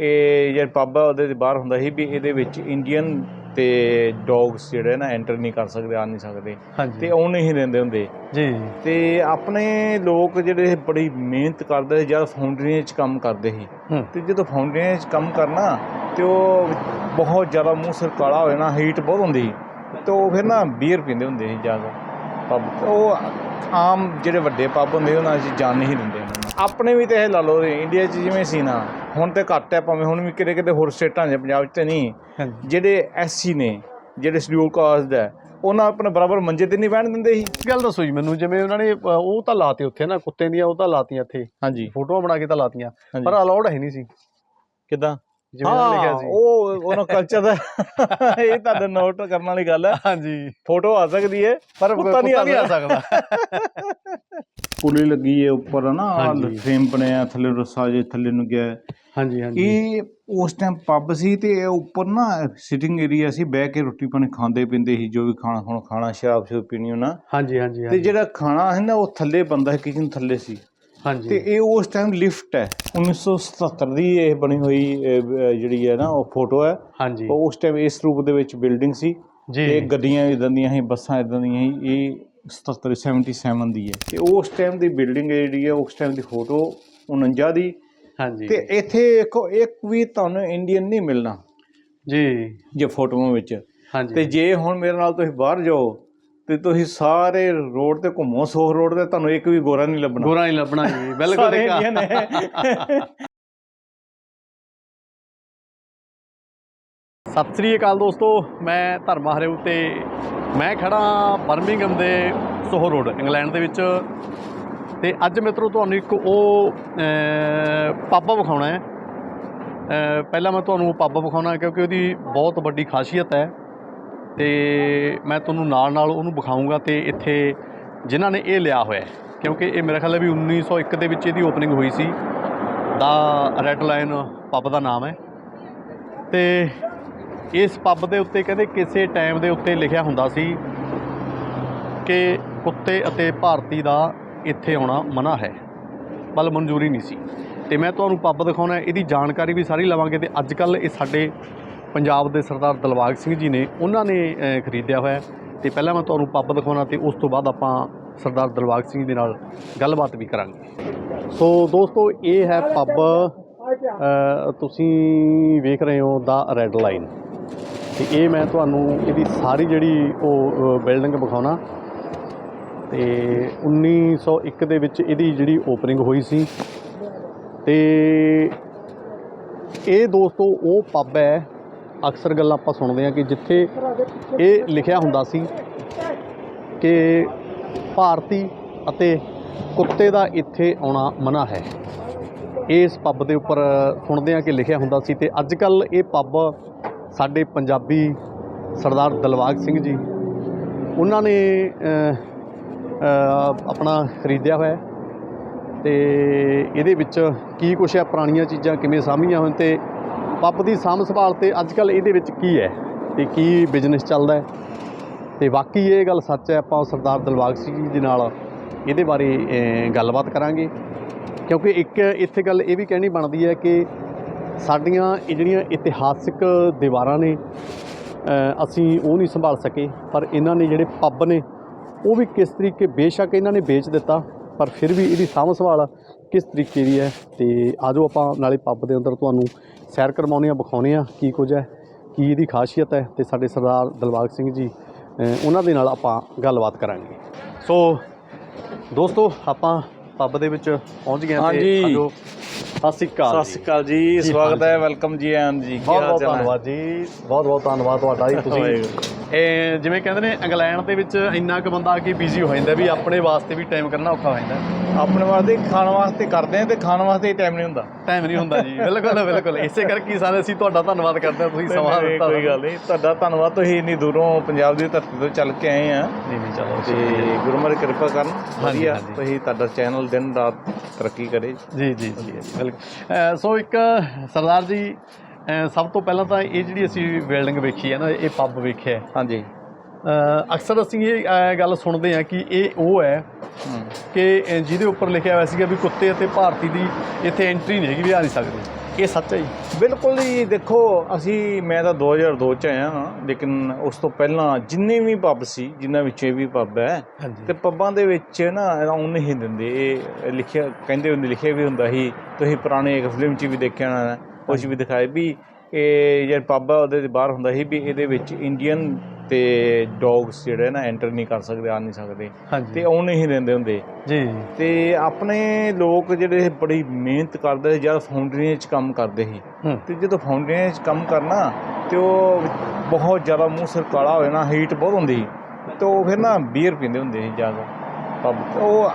ਇਹ ਜਿਹੜਾ ਪੱਬ ਆ ਉਹਦੇ ਦੇ ਬਾਹਰ ਹੁੰਦਾ ਸੀ ਵੀ ਇਹਦੇ ਵਿੱਚ ਇੰਡੀਅਨ ਤੇ ਡੌਗਸ ਜਿਹੜੇ ਨਾ ਐਂਟਰ ਨਹੀਂ ਕਰ ਸਕਦੇ ਆ ਨਹੀਂ ਸਕਦੇ। ਤੇ ਉਹ ਨਹੀਂ ਦਿੰਦੇ ਹੁੰਦੇ। ਜੀ। ਤੇ ਆਪਣੇ ਲੋਕ ਜਿਹੜੇ ਬੜੀ ਮਿਹਨਤ ਕਰਦੇ ਸੀ ਜਦ ਫਾਊਂਡਰੀਆਂ 'ਚ ਕੰਮ ਕਰਦੇ ਸੀ। ਤੇ ਜਦੋਂ ਫਾਊਂਡਰੀਆਂ 'ਚ ਕੰਮ ਕਰਨਾ ਤੇ ਉਹ ਬਹੁਤ ਜ਼ਿਆਦਾ ਮੂੰਹ ਸਿਰ ਕਾਲਾ ਹੋ ਜਾਣਾ ਹੀਟ ਬਹੁਤ ਹੁੰਦੀ ਤੇ ਉਹ ਫਿਰ ਨਾ ਬੀਅਰ ਪੀਂਦੇ ਹੁੰਦੇ ਸੀ ਜ਼ਿਆਦਾ ਪੱਬ ਉਹ ਆਮ ਜਿਹੜੇ ਵੱਡੇ ਪੱਬ ਹੁੰਦੇ ਉਹਨਾਂ 'ਚ ਜਾਣ ਨਹੀਂ ਦਿੰਦੇ। ਆਪਣੇ ਵੀ ਤੇ ਇਹ ਲਾ ਲਓ ਇੰਡੀਆ 'ਚ ਜਿਵੇਂ ਸੀ ਨਾ ਹੁਣ ਤੇ ਘੱਟ ਹੈ ਭਾਵੇਂ ਹੁਣ ਵੀ ਕਿਤੇ ਕਿਤੇ ਹੋਰ ਸਟੇਟਾਂ 'ਚ ਪੰਜਾਬ 'ਚ ਤੇ ਨਹੀਂ। ਜਿਹੜੇ ਐਸਸੀ ਨੇ ਜਿਹੜੇ ਸ਼ਡਿਊਲ ਕਾਸਟ ਹੈ ਉਹਨਾਂ ਆਪਣੇ ਬਰਾਬਰ ਮੰਜੇ ਤੇ ਨਹੀਂ ਬਹਿਣ ਦਿੰਦੇ ਸੀ। ਇੱਕ ਗੱਲ ਦੱਸੋ ਜੀ ਮੈਨੂੰ ਜਿਵੇਂ ਉਹਨਾਂ ਨੇ ਉਹ ਤਾਂ ਲਾਤੇ ਉੱਥੇ ਨਾ ਕੁੱਤੇ ਦੀਆਂ ਉਹ ਤਾਂ ਲਾਤੀਆਂ ਇੱਥੇ। ਹਾਂਜੀ। ਫੋਟੋਆਂ ਬਣਾ ਕੇ ਤਾਂ ਲਾਤੀਆਂ ਪਰ ਅਲਾਉਡ ਹੈ ਨਹੀਂ ਸੀ। ਕਿਦਾਂ? ਜਿਵੇਂ ਲਿਖਿਆ ਸੀ। ਉਹ ਉਹਨਾਂ ਕਲਚਰ ਦਾ ਇਹ ਤੁਹਾਡਾ ਨੋਟ ਕਰਨ ਵਾਲੀ ਗੱਲ ਹੈ। ਹਾਂਜੀ। ਫੋਟੋ ਆ ਸਕਦੀ ਹੈ ਪਰ ਕੁੱਤਾ ਨਹੀਂ ਆ ਸਕਦਾ। ਪੁਲੀ ਲੱਗੀ ਹੈ ਉੱਪਰ ਨਾ। ਫਰੇਮ ਬਣਿਆ ਥੱਲੇ ਰੱਸਾ ਜੇ ਥੱਲੇ ਨੂੰ ਗਿਆ। ਹਾਂਜੀ ਹਾਂਜੀ। ਇਹ ਉਸ ਟਾਈਮ ਪੱਬ ਸੀ ਤੇ ਇਹ ਉੱਪਰ ਨਾ ਸਿਟਿੰਗ ਏਰੀਆ ਸੀ ਬਹਿ ਕੇ ਰੋਟੀ ਪਾਣੀ ਖਾਂਦੇ ਪੀਂਦੇ ਸੀ ਜੋ ਵੀ ਖਾਣਾ ਹੁਣ ਖਾਣਾ ਸ਼ਰਾਬ ਸ਼ੁਬ ਪੀਣੀ ਹੋਣਾ ਹਾਂਜੀ ਹਾਂਜੀ ਤੇ ਜਿਹੜਾ ਖਾਣਾ ਹੈ ਨਾ ਉਹ ਥੱਲੇ ਬੰਦਾ ਹੈ ਕਿਚਨ ਥੱਲੇ ਸੀ। ਤੇ ਹਾਂਜੀ ਇਹ ਉਸ ਟਾਈਮ ਲਿਫਟ ਹੈ। 1977 ਦੀ ਇਹ ਬਣੀ ਹੋਈ ਜਿਹੜੀ ਹੈ ਨਾ ਉਹ ਫੋਟੋ ਹੈ। ਹਾਂਜੀ। ਉਹ ਉਸ ਟਾਈਮ ਇਸ ਰੂਪ ਦੇ ਵਿੱਚ ਬਿਲਡਿੰਗ ਸੀ। ਤੇ ਗੱਡੀਆਂ ਇਦਾਂ ਦੀਆਂ ਸੀ ਬੱਸਾਂ ਇਦਾਂ ਦੀਆਂ ਸੀ ਇਹ 77 77 ਦੀ ਹੈ। ਤੇ ਉਸ ਟਾਈਮ ਦੀ ਬਿਲਡਿੰਗ ਜਿਹੜੀ ਹੈ ਉਸ ਟਾਈਮ ਦੀ ਫੋਟੋ 49 ਦੀ। ਹਾਂਜੀ। ਤੇ ਇੱਥੇ ਦੇਖੋ ਇੱਕ ਵੀ ਤੁਹਾਨੂੰ ਇੰਡੀਅਨ ਨਹੀਂ ਮਿਲਣਾ ਜੀ। ਜੇ ਫੋਟੋਆਂ ਵਿੱਚ। ਹਾਂਜੀ। ਤੇ ਜੇ ਹੁਣ ਮੇਰੇ ਨਾਲ ਤੁਸੀਂ ਬਾਹਰ ਜਾਓ ਤੇ ਤੁਸੀਂ ਸਾਰੇ ਰੋਡ ਤੇ ਘੁੰਮੋ ਸੋਹ ਰੋਡ ਤੇ ਤੁਹਾਨੂੰ ਇੱਕ ਵੀ ਗੋਰਾ ਨਹੀਂ ਲੱਭਣਾ। ਗੋਰਾ ਨਹੀਂ ਲੱਭਣਾ ਜੀ ਬਿਲਕੁਲ ਸਤਿ ਸ੍ਰੀ ਅਕਾਲ ਦੋਸਤੋ ਮੈਂ ਧਰਮਾ ਹਰਿਓ ਤੇ ਮੈਂ ਖੜਾ ਬਰਮਿੰਗਮ ਦੇ ਸੋਹੋ ਰੋਡ ਇੰਗਲੈਂਡ ਦੇ ਵਿੱਚ। ਤੇ ਅੱਜ ਮਿੱਤਰੋ ਤੁਹਾਨੂੰ ਇੱਕ ਉਹ ਪੱਬ ਵਿਖਾਉਣਾ ਹੈ। ਪਹਿਲਾਂ ਮੈਂ ਤੁਹਾਨੂੰ ਉਹ ਪੱਬ ਵਿਖਾਉਣਾ ਕਿਉਂਕਿ ਉਹਦੀ ਬਹੁਤ ਵੱਡੀ ਖਾਸੀਅਤ ਹੈ ਤੇ ਮੈਂ ਤੁਹਾਨੂੰ ਨਾਲ ਨਾਲ ਉਹਨੂੰ ਵਿਖਾਊਂਗਾ ਤੇ ਇੱਥੇ ਜਿਨ੍ਹਾਂ ਨੇ ਇਹ ਲਿਆ ਹੋਇਆ ਕਿਉਂਕਿ ਇਹ ਮੇਰਾ ਖਿਆਲ ਹੈ ਵੀ 1901 ਦੇ ਵਿੱਚ ਇਹਦੀ ਓਪਨਿੰਗ ਹੋਈ ਸੀ। ਦਾ ਰੈੱਡ ਲਾਈਨ ਪੱਬ ਦਾ ਨਾਮ ਹੈ। ਤੇ ਇਸ ਪੱਬ ਦੇ ਉੱਤੇ ਕਹਿੰਦੇ ਕਿਸੇ ਟਾਈਮ ਦੇ ਉੱਤੇ ਲਿਖਿਆ ਹੁੰਦਾ ਸੀ ਕਿ ਕੁੱਤੇ ਅਤੇ ਭਾਰਤੀ ਦਾ ਇੱਥੇ ਆਉਣਾ ਮਨਾ ਹੈ। ਬਲ ਮਨਜ਼ੂਰੀ ਨਹੀਂ ਸੀ। ਤੇ ਮੈਂ ਤੁਹਾਨੂੰ ਪੱਬ ਦਿਖਾਉਣਾ ਇਹਦੀ ਜਾਣਕਾਰੀ ਵੀ ਸਾਰੀ ਲਵਾਂਗੇ। ਤੇ ਅੱਜ ਕੱਲ ਇਹ ਸਾਡੇ ਪੰਜਾਬ ਦੇ ਸਰਦਾਰ ਦਲਬਾਗ ਸਿੰਘ ਜੀ ਨੇ, ਉਹਨਾਂ ਨੇ ਖਰੀਦਿਆ ਹੋਇਆ ਹੈ। ਤੇ ਪਹਿਲਾਂ ਮੈਂ ਤੁਹਾਨੂੰ ਪੱਬ ਦਿਖਾਉਣਾ ਤੇ ਉਸ ਤੋਂ ਬਾਅਦ ਆਪਾਂ ਸਰਦਾਰ ਦਲਬਾਗ ਸਿੰਘ ਦੇ ਨਾਲ ਗੱਲਬਾਤ ਵੀ ਕਰਾਂਗੇ। ਸੋ ਦੋਸਤੋ, ਇਹ ਹੈ ਪੱਬ। ਤੁਸੀਂ ਵੇਖ ਰਹੇ ਹੋ ਦਾ ਰੈੱਡ ਲਾਈਨ। ਤੇ ਇਹ ਮੈਂ ਤੁਹਾਨੂੰ ਇਹਦੀ ਸਾਰੀ ਜਿਹੜੀ ਉਹ ਬਿਲਡਿੰਗ ਵਿਖਾਉਣਾ। ਤੇ 1901 ਦੇ ਵਿੱਚ ਇਹਦੀ ਜਿਹੜੀ ਓਪਨਿੰਗ ਹੋਈ ਸੀ। ਤੇ ਇਹ ਦੋਸਤੋ, ਉਹ ਪੱਬ ਹੈ। ਅਕਸਰ ਗੱਲਾਂ ਆਪਾਂ ਸੁਣਦੇ ਹਾਂ ਕਿ ਜਿੱਥੇ ਇਹ ਲਿਖਿਆ ਹੁੰਦਾ ਸੀ ਕਿ ਭਾਰਤੀ ਅਤੇ ਕੁੱਤੇ ਦਾ ਇੱਥੇ ਆਉਣਾ ਮਨਾ ਹੈ। ਇਸ ਪੱਬ ਦੇ ਉੱਪਰ ਸੁਣਦੇ ਹਾਂ ਕਿ ਲਿਖਿਆ ਹੁੰਦਾ ਸੀ ਤੇ ਅੱਜ ਕੱਲ ਇਹ ਪੱਬ ਸਾਡੇ ਪੰਜਾਬੀ ਸਰਦਾਰ ਦਲਵਾਗ ਸਿੰਘ ਜੀ, ਉਹਨਾਂ ਨੇ ਆਪਣਾ ਖਰੀਦਿਆ ਹੋਇਆ ਹੈ। ਤੇ ਇਹਦੇ ਵਿੱਚ ਕੀ ਕੁਛ ਹੈ? ਪੁਰਾਣੀਆਂ ਚੀਜ਼ਾਂ ਕਿਵੇਂ ਸਾਂਭੀਆਂ ਹੋਣ ਤੇ ਪੱਬ ਦੀ ਸਾਂਭ ਸੰਭਾਲ ਤੇ ਅੱਜ ਕੱਲ ਇਹਦੇ ਵਿੱਚ ਕੀ ਹੈ? ਤੇ ਕੀ ਬਿਜ਼ਨਸ ਚੱਲਦਾ ਹੈ? ਤੇ ਬਾਕੀ ਇਹ ਗੱਲ ਸੱਚ ਹੈ, ਆਪਾਂ ਸਰਦਾਰ ਦਿਲਬਾਗ ਸਿੰਘ ਜੀ ਦੇ ਨਾਲ ਇਹਦੇ ਬਾਰੇ ਗੱਲਬਾਤ ਕਰਾਂਗੇ। ਕਿਉਂਕਿ ਇੱਕ ਇੱਥੇ ਗੱਲ ਇਹ ਵੀ ਕਹਿਣੀ ਬਣਦੀ ਹੈ ਕਿ ਸਾਡੀਆਂ ਇਹ ਜਿਹੜੀਆਂ ਇਤਿਹਾਸਿਕ ਦੀਵਾਰਾਂ ਨੇ ਅਸੀਂ ਉਹ ਨਹੀਂ ਸੰਭਾਲ ਸਕੇ, ਪਰ ਇਹਨਾਂ ਨੇ ਜਿਹੜੇ ਪੱਬ ਨੇ ਉਹ ਵੀ ਕਿਸ ਤਰੀਕੇ ਬੇਸ਼ੱਕ ਇਹਨਾਂ ਨੇ ਵੇਚ ਦਿੱਤਾ ਪਰ ਫਿਰ ਵੀ ਇਹਦੀ ਸਾਂਭ ਸੰਭਾਲ ਕਿਸ ਤਰੀਕੇ ਦੀ ਹੈ ਤੇ ਆਜੋ ਆਪਾਂ ਨਾਲੇ ਪੱਬ ਦੇ ਅੰਦਰ ਤੁਹਾਨੂੰ ਸੈਰ ਕਰਵਾਉਂਦੇ ਆ ਵਿਖਾਉਂਦੇ ਆ ਕੀ ਕੁਝ ਹੈ ਕੀ ਇਹਦੀ ਖਾਸੀਅਤ ਹੈ ਤੇ ਸਾਡੇ ਸਰਦਾਰ ਦਿਲਬਾਗ ਸਿੰਘ ਜੀ ਉਹਨਾਂ ਦੇ ਨਾਲ ਆਪਾਂ ਗੱਲਬਾਤ ਕਰਾਂਗੇ ਸੋ ਦੋਸਤੋ ਆਪਾਂ ਪੱਬ ਦੇ ਵਿੱਚ ਪਹੁੰਚ ਗਏ ਤੇ। ਆਜੋ ਸਤਿ ਸ਼੍ਰੀ ਅਕਾਲ ਸਤਿ ਸ਼੍ਰੀ ਅਕਾਲ ਜੀ ਸਵਾਗਤ ਹੈ ਵੈਲਕਮ ਜੀ ਆਨ ਜੀ ਕੀ ਬਹੁਤ ਹਾਲ ਬਹੁਤ ਚਾਲ ਹੈ? ਧੰਨਵਾਦ ਜੀ ਬਹੁਤ ਬਹੁਤ ਧੰਨਵਾਦ ਤੁਹਾਡਾ ਜੀ ਤੁਸੀਂ। ਇਹ ਜਿਵੇਂ ਕਹਿੰਦੇ ਨੇ ਇੰਗਲੈਂਡ ਦੇ ਵਿੱਚ ਇੰਨਾ ਕੁ ਬੰਦਾ ਆ ਕੇ ਬਿਜ਼ੀ ਹੋ ਜਾਂਦਾ ਵੀ ਆਪਣੇ ਵਾਸਤੇ ਵੀ ਟਾਈਮ ਕਰਨਾ ਔਖਾ ਹੋ ਜਾਂਦਾ। ਆਪਣੇ ਵਾਸਤੇ ਖਾਣ ਵਾਸਤੇ ਕਰਦੇ ਆ ਤੇ ਖਾਣ ਵਾਸਤੇ ਟਾਈਮ ਨਹੀਂ ਹੁੰਦਾ। ਟਾਈਮ ਨਹੀਂ ਹੁੰਦਾ ਜੀ ਬਿਲਕੁਲ ਬਿਲਕੁਲ। ਇਸੇ ਕਰਕੇ ਸਾਰੇ ਅਸੀਂ ਤੁਹਾਡਾ ਧੰਨਵਾਦ ਕਰਦੇ ਹਾਂ ਤੁਸੀਂ ਸਮਾਂ ਦਿੱਤਾ ਕੋਈ ਗੱਲ ਨਹੀਂ ਤੁਹਾਡਾ ਧੰਨਵਾਦ ਤੁਸੀਂ ਇੰਨੀ ਦੂਰੋਂ ਪੰਜਾਬ ਦੀ ਧਰਤੀ ਤੋਂ ਚੱਲ ਕੇ ਆਏ ਆ। ਨਹੀਂ ਨਹੀਂ ਚਲੋ ਤੇ ਗੁਰੂ ਮਹਾਰਾਜ ਕਿਰਪਾ ਕਰਨ ਵਧੀਆ। ਤੁਸੀਂ ਤੁਹਾਡਾ ਚੈਨਲ ਦਿਨ ਰਾਤ ਤਰੱਕੀ ਕਰੇ। ਜੀ ਜੀ ਜੀ ਬਿਲਕੁਲ। ਸੋ ਇੱਕ ਸਰਦਾਰ ਜੀ ਸਭ ਤੋਂ ਪਹਿਲਾਂ ਤਾਂ ਇਹ ਜਿਹੜੀ ਅਸੀਂ ਬਿਲਡਿੰਗ ਵੇਖੀ ਹੈ ਨਾ ਇਹ ਪੱਬ ਵੇਖਿਆ। ਹਾਂਜੀ। ਅਕਸਰ ਅਸੀਂ ਇਹ ਗੱਲ ਸੁਣਦੇ ਹਾਂ ਕਿ ਇਹ ਉਹ ਹੈ। ਕਿ ਜਿਹਦੇ ਉੱਪਰ ਲਿਖਿਆ ਹੋਇਆ ਸੀਗਾ ਵੀ ਕੁੱਤੇ ਅਤੇ ਭਾਰਤੀ ਦੀ ਇੱਥੇ ਐਂਟਰੀ ਨਹੀਂ ਹੈਗੀ ਵੀ ਆ ਨਹੀਂ ਸਕਦੇ। ਇਹ ਸੱਚ ਹੈ ਜੀ? ਬਿਲਕੁਲ ਜੀ ਦੇਖੋ ਅਸੀਂ ਮੈਂ ਤਾਂ 2002 ਚ ਆਇਆ ਹਾਂ ਲੇਕਿਨ ਉਸ ਤੋਂ ਪਹਿਲਾਂ ਜਿੰਨੇ ਵੀ ਪੱਬ ਸੀ ਜਿਨ੍ਹਾਂ ਵਿੱਚ ਇਹ ਵੀ ਪੱਬ ਹੈ ਤੇ ਪੱਬਾਂ ਦੇ ਵਿੱਚ ਨਾ ਆਉਣ ਨਹੀਂ ਦਿੰਦੇ। ਇਹ ਲਿਖਿਆ ਕਹਿੰਦੇ ਹੁੰਦੇ ਲਿਖਿਆ ਵੀ ਹੁੰਦਾ ਸੀ ਤੁਸੀਂ ਪੁਰਾਣੇ ਇੱਕ ਫਿਲਮ 'ਚ ਵੀ ਦੇਖਿਆ ਹੋਣਾ ਉਸ 'ਚ ਵੀ ਦਿਖਾਇਆ ਵੀ ਇਹ ਜਿਹੜਾ ਪੱਬ ਆ ਉਹਦੇ ਦੇ ਬਾਹਰ ਹੁੰਦਾ ਸੀ ਵੀ ਇਹਦੇ ਵਿੱਚ ਇੰਡੀਅਨ ਤੇ ਡੌਗਸ ਜਿਹੜੇ ਨਾ ਐਂਟਰ ਨਹੀਂ ਕਰ ਸਕਦੇ ਆ ਨਹੀਂ ਸਕਦੇ ਤੇ ਆਉਣ ਨਹੀਂ ਦਿੰਦੇ ਹੁੰਦੇ। ਜੀ। ਤੇ ਆਪਣੇ ਲੋਕ ਜਿਹੜੇ ਬੜੀ ਮਿਹਨਤ ਕਰਦੇ ਸੀ ਜਦ ਫਾਊਂਡਰੀਆਂ 'ਚ ਕੰਮ ਕਰਦੇ ਸੀ। ਹੂੰ। ਤੇ ਜਦੋਂ ਫਾਊਂਡਰੀਆਂ 'ਚ ਕੰਮ ਕਰਨਾ ਤੇ ਉਹ ਬਹੁਤ ਜ਼ਿਆਦਾ ਮੂੰਹ ਸਿਰ ਕਾਲਾ ਹੋਏ ਨਾ ਹੀਟ ਬਹੁਤ ਹੁੰਦੀ ਤੇ ਉਹ ਫਿਰ ਨਾ ਬੀਅਰ ਪੀਂਦੇ ਹੁੰਦੇ ਸੀ ਜ਼ਿਆਦਾ। ਪੱਬ ਉਹ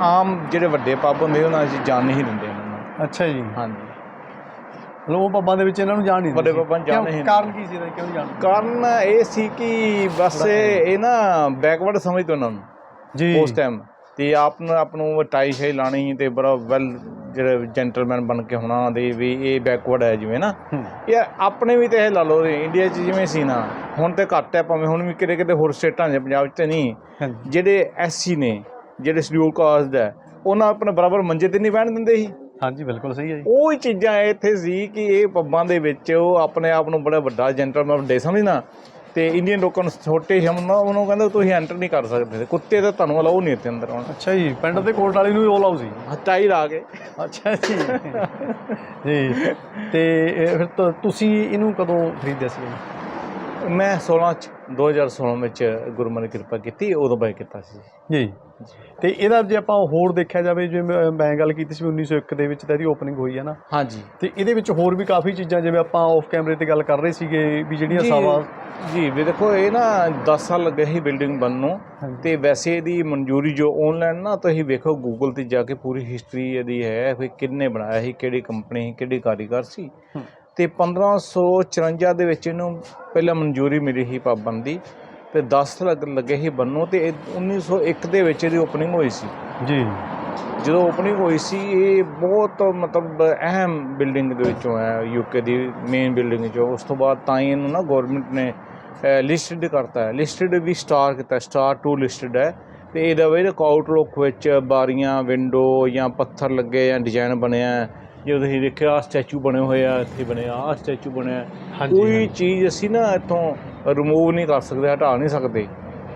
ਆਮ ਜਿਹੜੇ ਵੱਡੇ ਪੱਬ ਹੁੰਦੇ ਉਹਨਾਂ 'ਚ ਜਾਣ ਨਹੀਂ ਦਿੰਦੇ। ਨੂੰ ਅੱਛਾ ਜੀ। ਹਾਂਜੀ। ਲੋ ਪੱਬਾਂ ਦੇ ਵਿੱਚ ਇਹਨਾਂ ਨੂੰ ਜਾਣ ਨਹੀਂ ਵੱਡੇ। ਪੱਬਾਂ ਜਾਣ? ਨਹੀਂ ਕਾਰਨ ਕੀ ਸੀ ਇਹਦਾ? ਕਿਉਂ ਜਾਣ? ਕਾਰਨ ਇਹ ਸੀ ਕਿ ਬਸ ਇਹ ਨਾ ਬੈਕਵਰਡ ਸਮਝਦੇ ਉਹਨਾਂ ਨੂੰ ਜੀ। ਉਸ ਟਾਈਮ ਤੇ ਆਪ ਨੂੰ ਆਪ ਨੂੰ ਟਾਈ ਸ਼ਾਈ ਲਾਣੀ ਤੇ ਬੜਾ ਵੈਲ ਜਿਹੜੇ ਜੈਂਟਲਮੈਨ ਬਣ ਕੇ ਹੋਣਾ ਦੇ ਵੀ ਇਹ ਬੈਕਵਰਡ ਹੈ ਜਿਵੇਂ ਨਾ। ਯਾਰ ਆਪਣੇ ਵੀ ਤੇ ਇਹ ਲਾ ਲਓ ਇੰਡੀਆ 'ਚ ਜਿਵੇਂ ਸੀ ਨਾ ਹੁਣ ਤੇ ਘੱਟ ਹੈ ਭਾਵੇਂ ਹੁਣ ਵੀ ਕਿਤੇ ਕਿਤੇ ਹੋਰ ਸਟੇਟਾਂ 'ਚ ਪੰਜਾਬ 'ਚ ਤੇ ਨਹੀਂ। ਜਿਹੜੇ ਐਸਸੀ ਨੇ ਜਿਹੜੇ ਸ਼ਡਿਊਲ ਕਾਸਟ ਹੈ ਉਹਨਾਂ ਆਪਣੇ ਬਰਾਬਰ ਮੰਜੇ ਤੇ ਨਹੀਂ ਬਹਿਣ ਦਿੰਦੇ ਸੀ। ਹਾਂਜੀ ਬਿਲਕੁਲ ਸਹੀ ਹੈ ਜੀ। ਉਹ ਹੀ ਚੀਜ਼ਾਂ ਇੱਥੇ ਸੀ ਕਿ ਇਹ ਪੱਬਾਂ ਦੇ ਵਿੱਚ ਉਹ ਆਪਣੇ ਆਪ ਨੂੰ ਬੜਾ ਵੱਡਾ ਜੈਂਟਲਮੈਨ ਵੱਡੇ ਸਮਝਣਾ ਤੇ ਇੰਡੀਅਨ ਲੋਕਾਂ ਨੂੰ ਛੋਟੇ ਸਮਝਣਾ ਉਹਨੂੰ ਕਹਿੰਦਾ ਤੁਸੀਂ ਐਂਟਰ ਨਹੀਂ ਕਰ ਸਕਦੇ ਕੁੱਤੇ ਤਾਂ ਤੁਹਾਨੂੰ ਅਲਾਉ ਨਹੀਂ ਇੱਥੇ ਅੰਦਰ ਆਉਣ। ਅੱਛਾ ਜੀ ਪਿੰਡ ਦੇ ਕੋਟ ਵਾਲੀ ਨੂੰ ਵੀ ਉਹ ਲਾਉ ਸੀ। ਟਾਈ ਲਾ ਕੇ। ਅੱਛਾ ਜੀ। ਜੀ ਤੇ ਇਹ ਫਿਰ ਤੁਸੀਂ ਇਹਨੂੰ ਕਦੋਂ ਖਰੀਦਿਆ ਸੀ? ਮੈਂ 16 ਚ 2016 ਵਿੱਚ ਗੁਰੂ ਮਨ ਕਿਰਪਾ ਕੀਤੀ ਉਦੋਂ ਬਾਈ ਕੀਤਾ ਸੀ। ਜੀ। ਤੇ ਇਹਦਾ ਜੇ ਆਪਾਂ ਹੋਰ ਦੇਖਿਆ ਜਾਵੇ ਜਿਵੇਂ ਮੈਂ- ਗੱਲ ਕੀਤੀ ਸੀ ਵੀ 1901 ਦੇ ਵਿੱਚ ਤਾਂ ਇਹਦੀ ਓਪਨਿੰਗ ਹੋਈ ਹੈ ਨਾ। ਹਾਂਜੀ। ਤੇ ਇਹਦੇ ਵਿੱਚ ਹੋਰ ਵੀ ਕਾਫੀ ਚੀਜ਼ਾਂ ਜਿਵੇਂ ਆਪਾਂ ਆਫ ਕੈਮਰੇ ਤੇ ਗੱਲ ਕਰ ਰਹੇ ਸੀਗੇ ਵੀ ਜਿਹੜੀਆਂ ਸਾਵਾ ਜੀ ਵੀ ਦੇਖੋ ਇਹ ਨਾ 10 ਸਾਲ ਲੱਗੇ ਸੀ ਬਿਲਡਿੰਗ ਬਣਨ ਨੂੰ। ਤੇ ਵੈਸੇ ਇਹਦੀ ਮਨਜ਼ੂਰੀ ਜੋ ਆਨਲਾਈਨ ਨਾ ਤੁਸੀਂ ਵੇਖੋ ਗੂਗਲ ਤੇ ਜਾ ਕੇ ਪੂਰੀ ਹਿਸਟਰੀ ਇਹਦੀ ਹੈ ਵੀ ਕਿੰਨੇ ਬਣਾਇਆ ਸੀ ਕਿਹੜੀ ਕੰਪਨੀ ਸੀ ਕਿਹੜੀ ਕਾਰੀਗਰ ਸੀ। ਤੇ 1554 ਦੇ ਵਿੱਚ ਇਹਨੂੰ ਪਹਿਲਾਂ ਮਨਜ਼ੂਰੀ ਮਿਲੀ ਸੀ ਪਾਬੰਦ ਤੇ 10 ਲੱਗ ਲੱਗੇ ਸੀ ਬੰਨੋ ਤੇ ਇਹ 1901 ਦੇ ਵਿੱਚ ਇਹਦੀ ਓਪਨਿੰਗ ਹੋਈ ਸੀ। ਜੀ। ਜਦੋਂ ਓਪਨਿੰਗ ਹੋਈ ਸੀ ਇਹ ਬਹੁਤ ਮਤਲਬ ਅਹਿਮ ਬਿਲਡਿੰਗ ਦੇ ਵਿੱਚੋਂ ਹੈ ਯੂਕੇ ਦੀ ਮੇਨ ਬਿਲਡਿੰਗ ਚੋਂ। ਉਸ ਤੋਂ ਬਾਅਦ ਤਾਂ ਹੀ ਇਹਨੂੰ ਨਾ ਗਵਰਨਮੈਂਟ ਨੇ ਲਿਸਟਡ ਕਰਤਾ ਹੈ। ਲਿਸਟਡ ਵੀ ਸਟਾਰ ਕੀਤਾ ਸਟਾਰ 2 ਲਿਸਟਡ ਹੈ। ਤੇ ਇਹਦਾ ਵੀ ਆਊਟਲੁੱਕ ਵਿੱਚ ਬਾਰੀਆਂ ਵਿੰਡੋ ਜਾਂ ਪੱਥਰ ਲੱਗੇ ਜਾਂ ਡਿਜ਼ਾਈਨ ਬਣਿਆ ਹੈ। ਜੇ ਤੁਸੀਂ ਦੇਖਿਆ ਆਹ ਸਟੈਚੂ ਬਣੇ ਹੋਏ ਆ ਇੱਥੇ ਬਣਿਆ ਆਹ ਸਟੈਚੂ ਬਣਿਆ ਕੋਈ। ਚੀਜ਼ ਅਸੀਂ ਨਾ ਇੱਥੋਂ ਰਿਮੂਵ ਨਹੀਂ ਕਰ ਸਕਦੇ ਹਟਾ ਨਹੀਂ ਸਕਦੇ।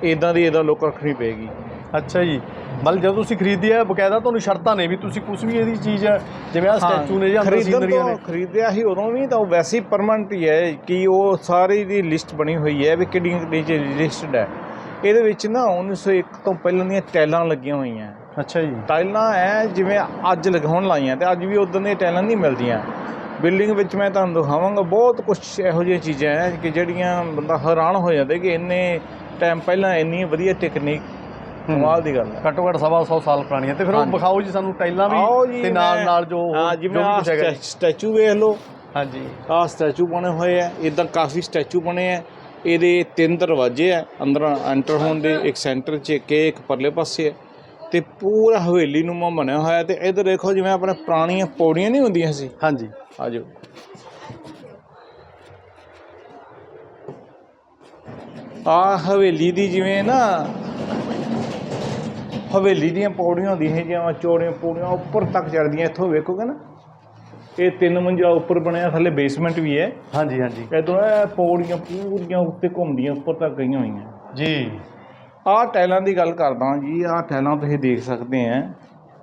ਇਦਾਂ ਦੀ ਇਦਾਂ ਲੋਕ ਰੱਖਣੀ ਪਏਗੀ। ਅੱਛਾ ਜੀ। ਮਤਲਬ ਜਦੋਂ ਤੁਸੀਂ ਖਰੀਦੀ ਹੈ ਬਕਾਇਦਾ ਤੁਹਾਨੂੰ ਸ਼ਰਤਾਂ ਨੇ ਵੀ ਤੁਸੀਂ ਕੁਝ ਵੀ ਇਹਦੀ ਚੀਜ਼ ਹੈ ਜਿਵੇਂ ਆ ਸਟੈਚੂ ਨੇ ਜਾਂ ਅੰਦਰ ਸੀਨਰੀਆਂ ਨੇ। ਖਰੀਦਿਆ ਸੀ ਉਦੋਂ ਵੀ ਤਾਂ ਉਹ ਵੈਸੇ ਹੀ ਪਰਮਨੈਂਟ ਹੀ ਹੈ ਕਿ ਉਹ ਸਾਰੀ ਦੀ ਲਿਸਟ ਬਣੀ ਹੋਈ ਹੈ ਵੀ ਕਿਹੜੀਆਂ ਕਿਹੜੀਆਂ ਚੀਜ਼ ਲਿਸਟਡ ਹੈ। ਇਹਦੇ ਵਿੱਚ ਨਾ 1901 ਤੋਂ ਪਹਿਲਾਂ ਦੀਆਂ ਟੈਲਾਂ ਲੱਗੀਆਂ ਹੋਈਆਂ। ਅੱਛਾ ਜੀ। ਟਾਈਲਾਂ ਐ ਜਿਵੇਂ ਅੱਜ ਲਗਾਉਣ ਲਾਈਆਂ ਤੇ ਅੱਜ ਵੀ ਉਦੋਂ ਦੀਆਂ ਟਾਈਲਾਂ ਨਹੀਂ ਮਿਲਦੀਆਂ। ਬਿਲਡਿੰਗ ਵਿੱਚ ਮੈਂ ਤੁਹਾਨੂੰ ਦਿਖਾਵਾਂਗਾ ਬਹੁਤ ਕੁਝ ਇਹੋ ਜਿਹੀਆਂ ਚੀਜ਼ਾਂ ਹੈ ਕਿ ਜਿਹੜੀਆਂ ਬੰਦਾ ਹੈਰਾਨ ਹੋ ਜਾਂਦਾ ਕਿ ਇੰਨੇ ਟਾਈਮ ਪਹਿਲਾਂ ਇੰਨੀ ਵਧੀਆ ਟੈਕਨੀਕ ਕਮਾਲ ਦੀ ਗੱਲ ਹੈ। ਘੱਟੋ ਘੱਟ ਸਵਾ 100 ਸਾਲ ਪੁਰਾਣੀਆਂ ਤੇ ਫਿਰ ਉਹ। ਵਿਖਾਓ ਜੀ ਸਾਨੂੰ ਟਾਈਲਾਂ ਵੀ ਜੀ ਤੇ ਨਾਲ ਨਾਲ ਜੋ ਹਾਂ ਜੋ ਜਿਵੇਂ। ਸਟੈਚੂ ਵੇਖ ਲਓ। ਹਾਂਜੀ। ਆਹ ਸਟੈਚੂ ਬਣੇ ਹੋਏ ਆ ਇਦਾਂ ਕਾਫੀ ਸਟੈਚੂ ਬਣੇ ਆ ਇਹਦੇ ਤਿੰਨ ਦਰਵਾਜ਼ੇ ਆ ਅੰਦਰ ਐਂਟਰ ਹੋਣ ਦੇ ਇੱਕ ਸੈਂਟਰ 'ਚ ਇੱਕ ਇੱਕ ਪਰਲੇ ਪਾਸੇ ਹੈ ਤੇ ਪੂਰਾ ਹਵੇਲੀ ਨੂੰ ਬਣਿਆ ਹੋਇਆ ਤੇ ਇਧਰ ਦੇਖੋ ਜਿਵੇਂ ਆਪਣੇ ਪੁਰਾਣੀਆਂ ਪੌੜੀਆਂ ਨਹੀਂ ਹੁੰਦੀਆਂ ਸੀ। ਹਾਂਜੀ। ਆਜੋ। ਆ ਹਵੇਲੀ ਦੀ ਜਿਵੇਂ ਨਾ ਹਵੇਲੀ ਦੀਆਂ ਪੌੜੀਆਂ ਹੁੰਦੀਆਂ ਸੀ ਜਿਵੇਂ ਚੌੜੀਆਂ ਪੌੜੀਆਂ ਉੱਪਰ ਤੱਕ ਚੜਦੀਆਂ ਇੱਥੋਂ ਵੇਖੋਗੇ ਨਾ। ਇਹ ਤਿੰਨ ਮੰਜ਼ਿਲਾ ਉੱਪਰ ਬਣਿਆ ਥੱਲੇ ਬੇਸਮੈਂਟ ਵੀ ਹੈ। ਹਾਂਜੀ ਹਾਂਜੀ। ਇਦੋਂ ਇਹ ਪੌੜੀਆਂ ਪੂਰੀਆਂ ਉੱਤੇ ਘੁੰਮਦੀਆਂ ਉੱਪਰ ਤੱਕ ਗਈਆਂ ਹੋਈਆਂ। ਜੀ। ਆਹ ਟਾਈਲਾਂ ਦੀ ਗੱਲ ਕਰਦਾ ਜੀ ਆਹ ਟਾਈਲਾਂ ਤੁਸੀਂ ਦੇਖ ਸਕਦੇ ਆ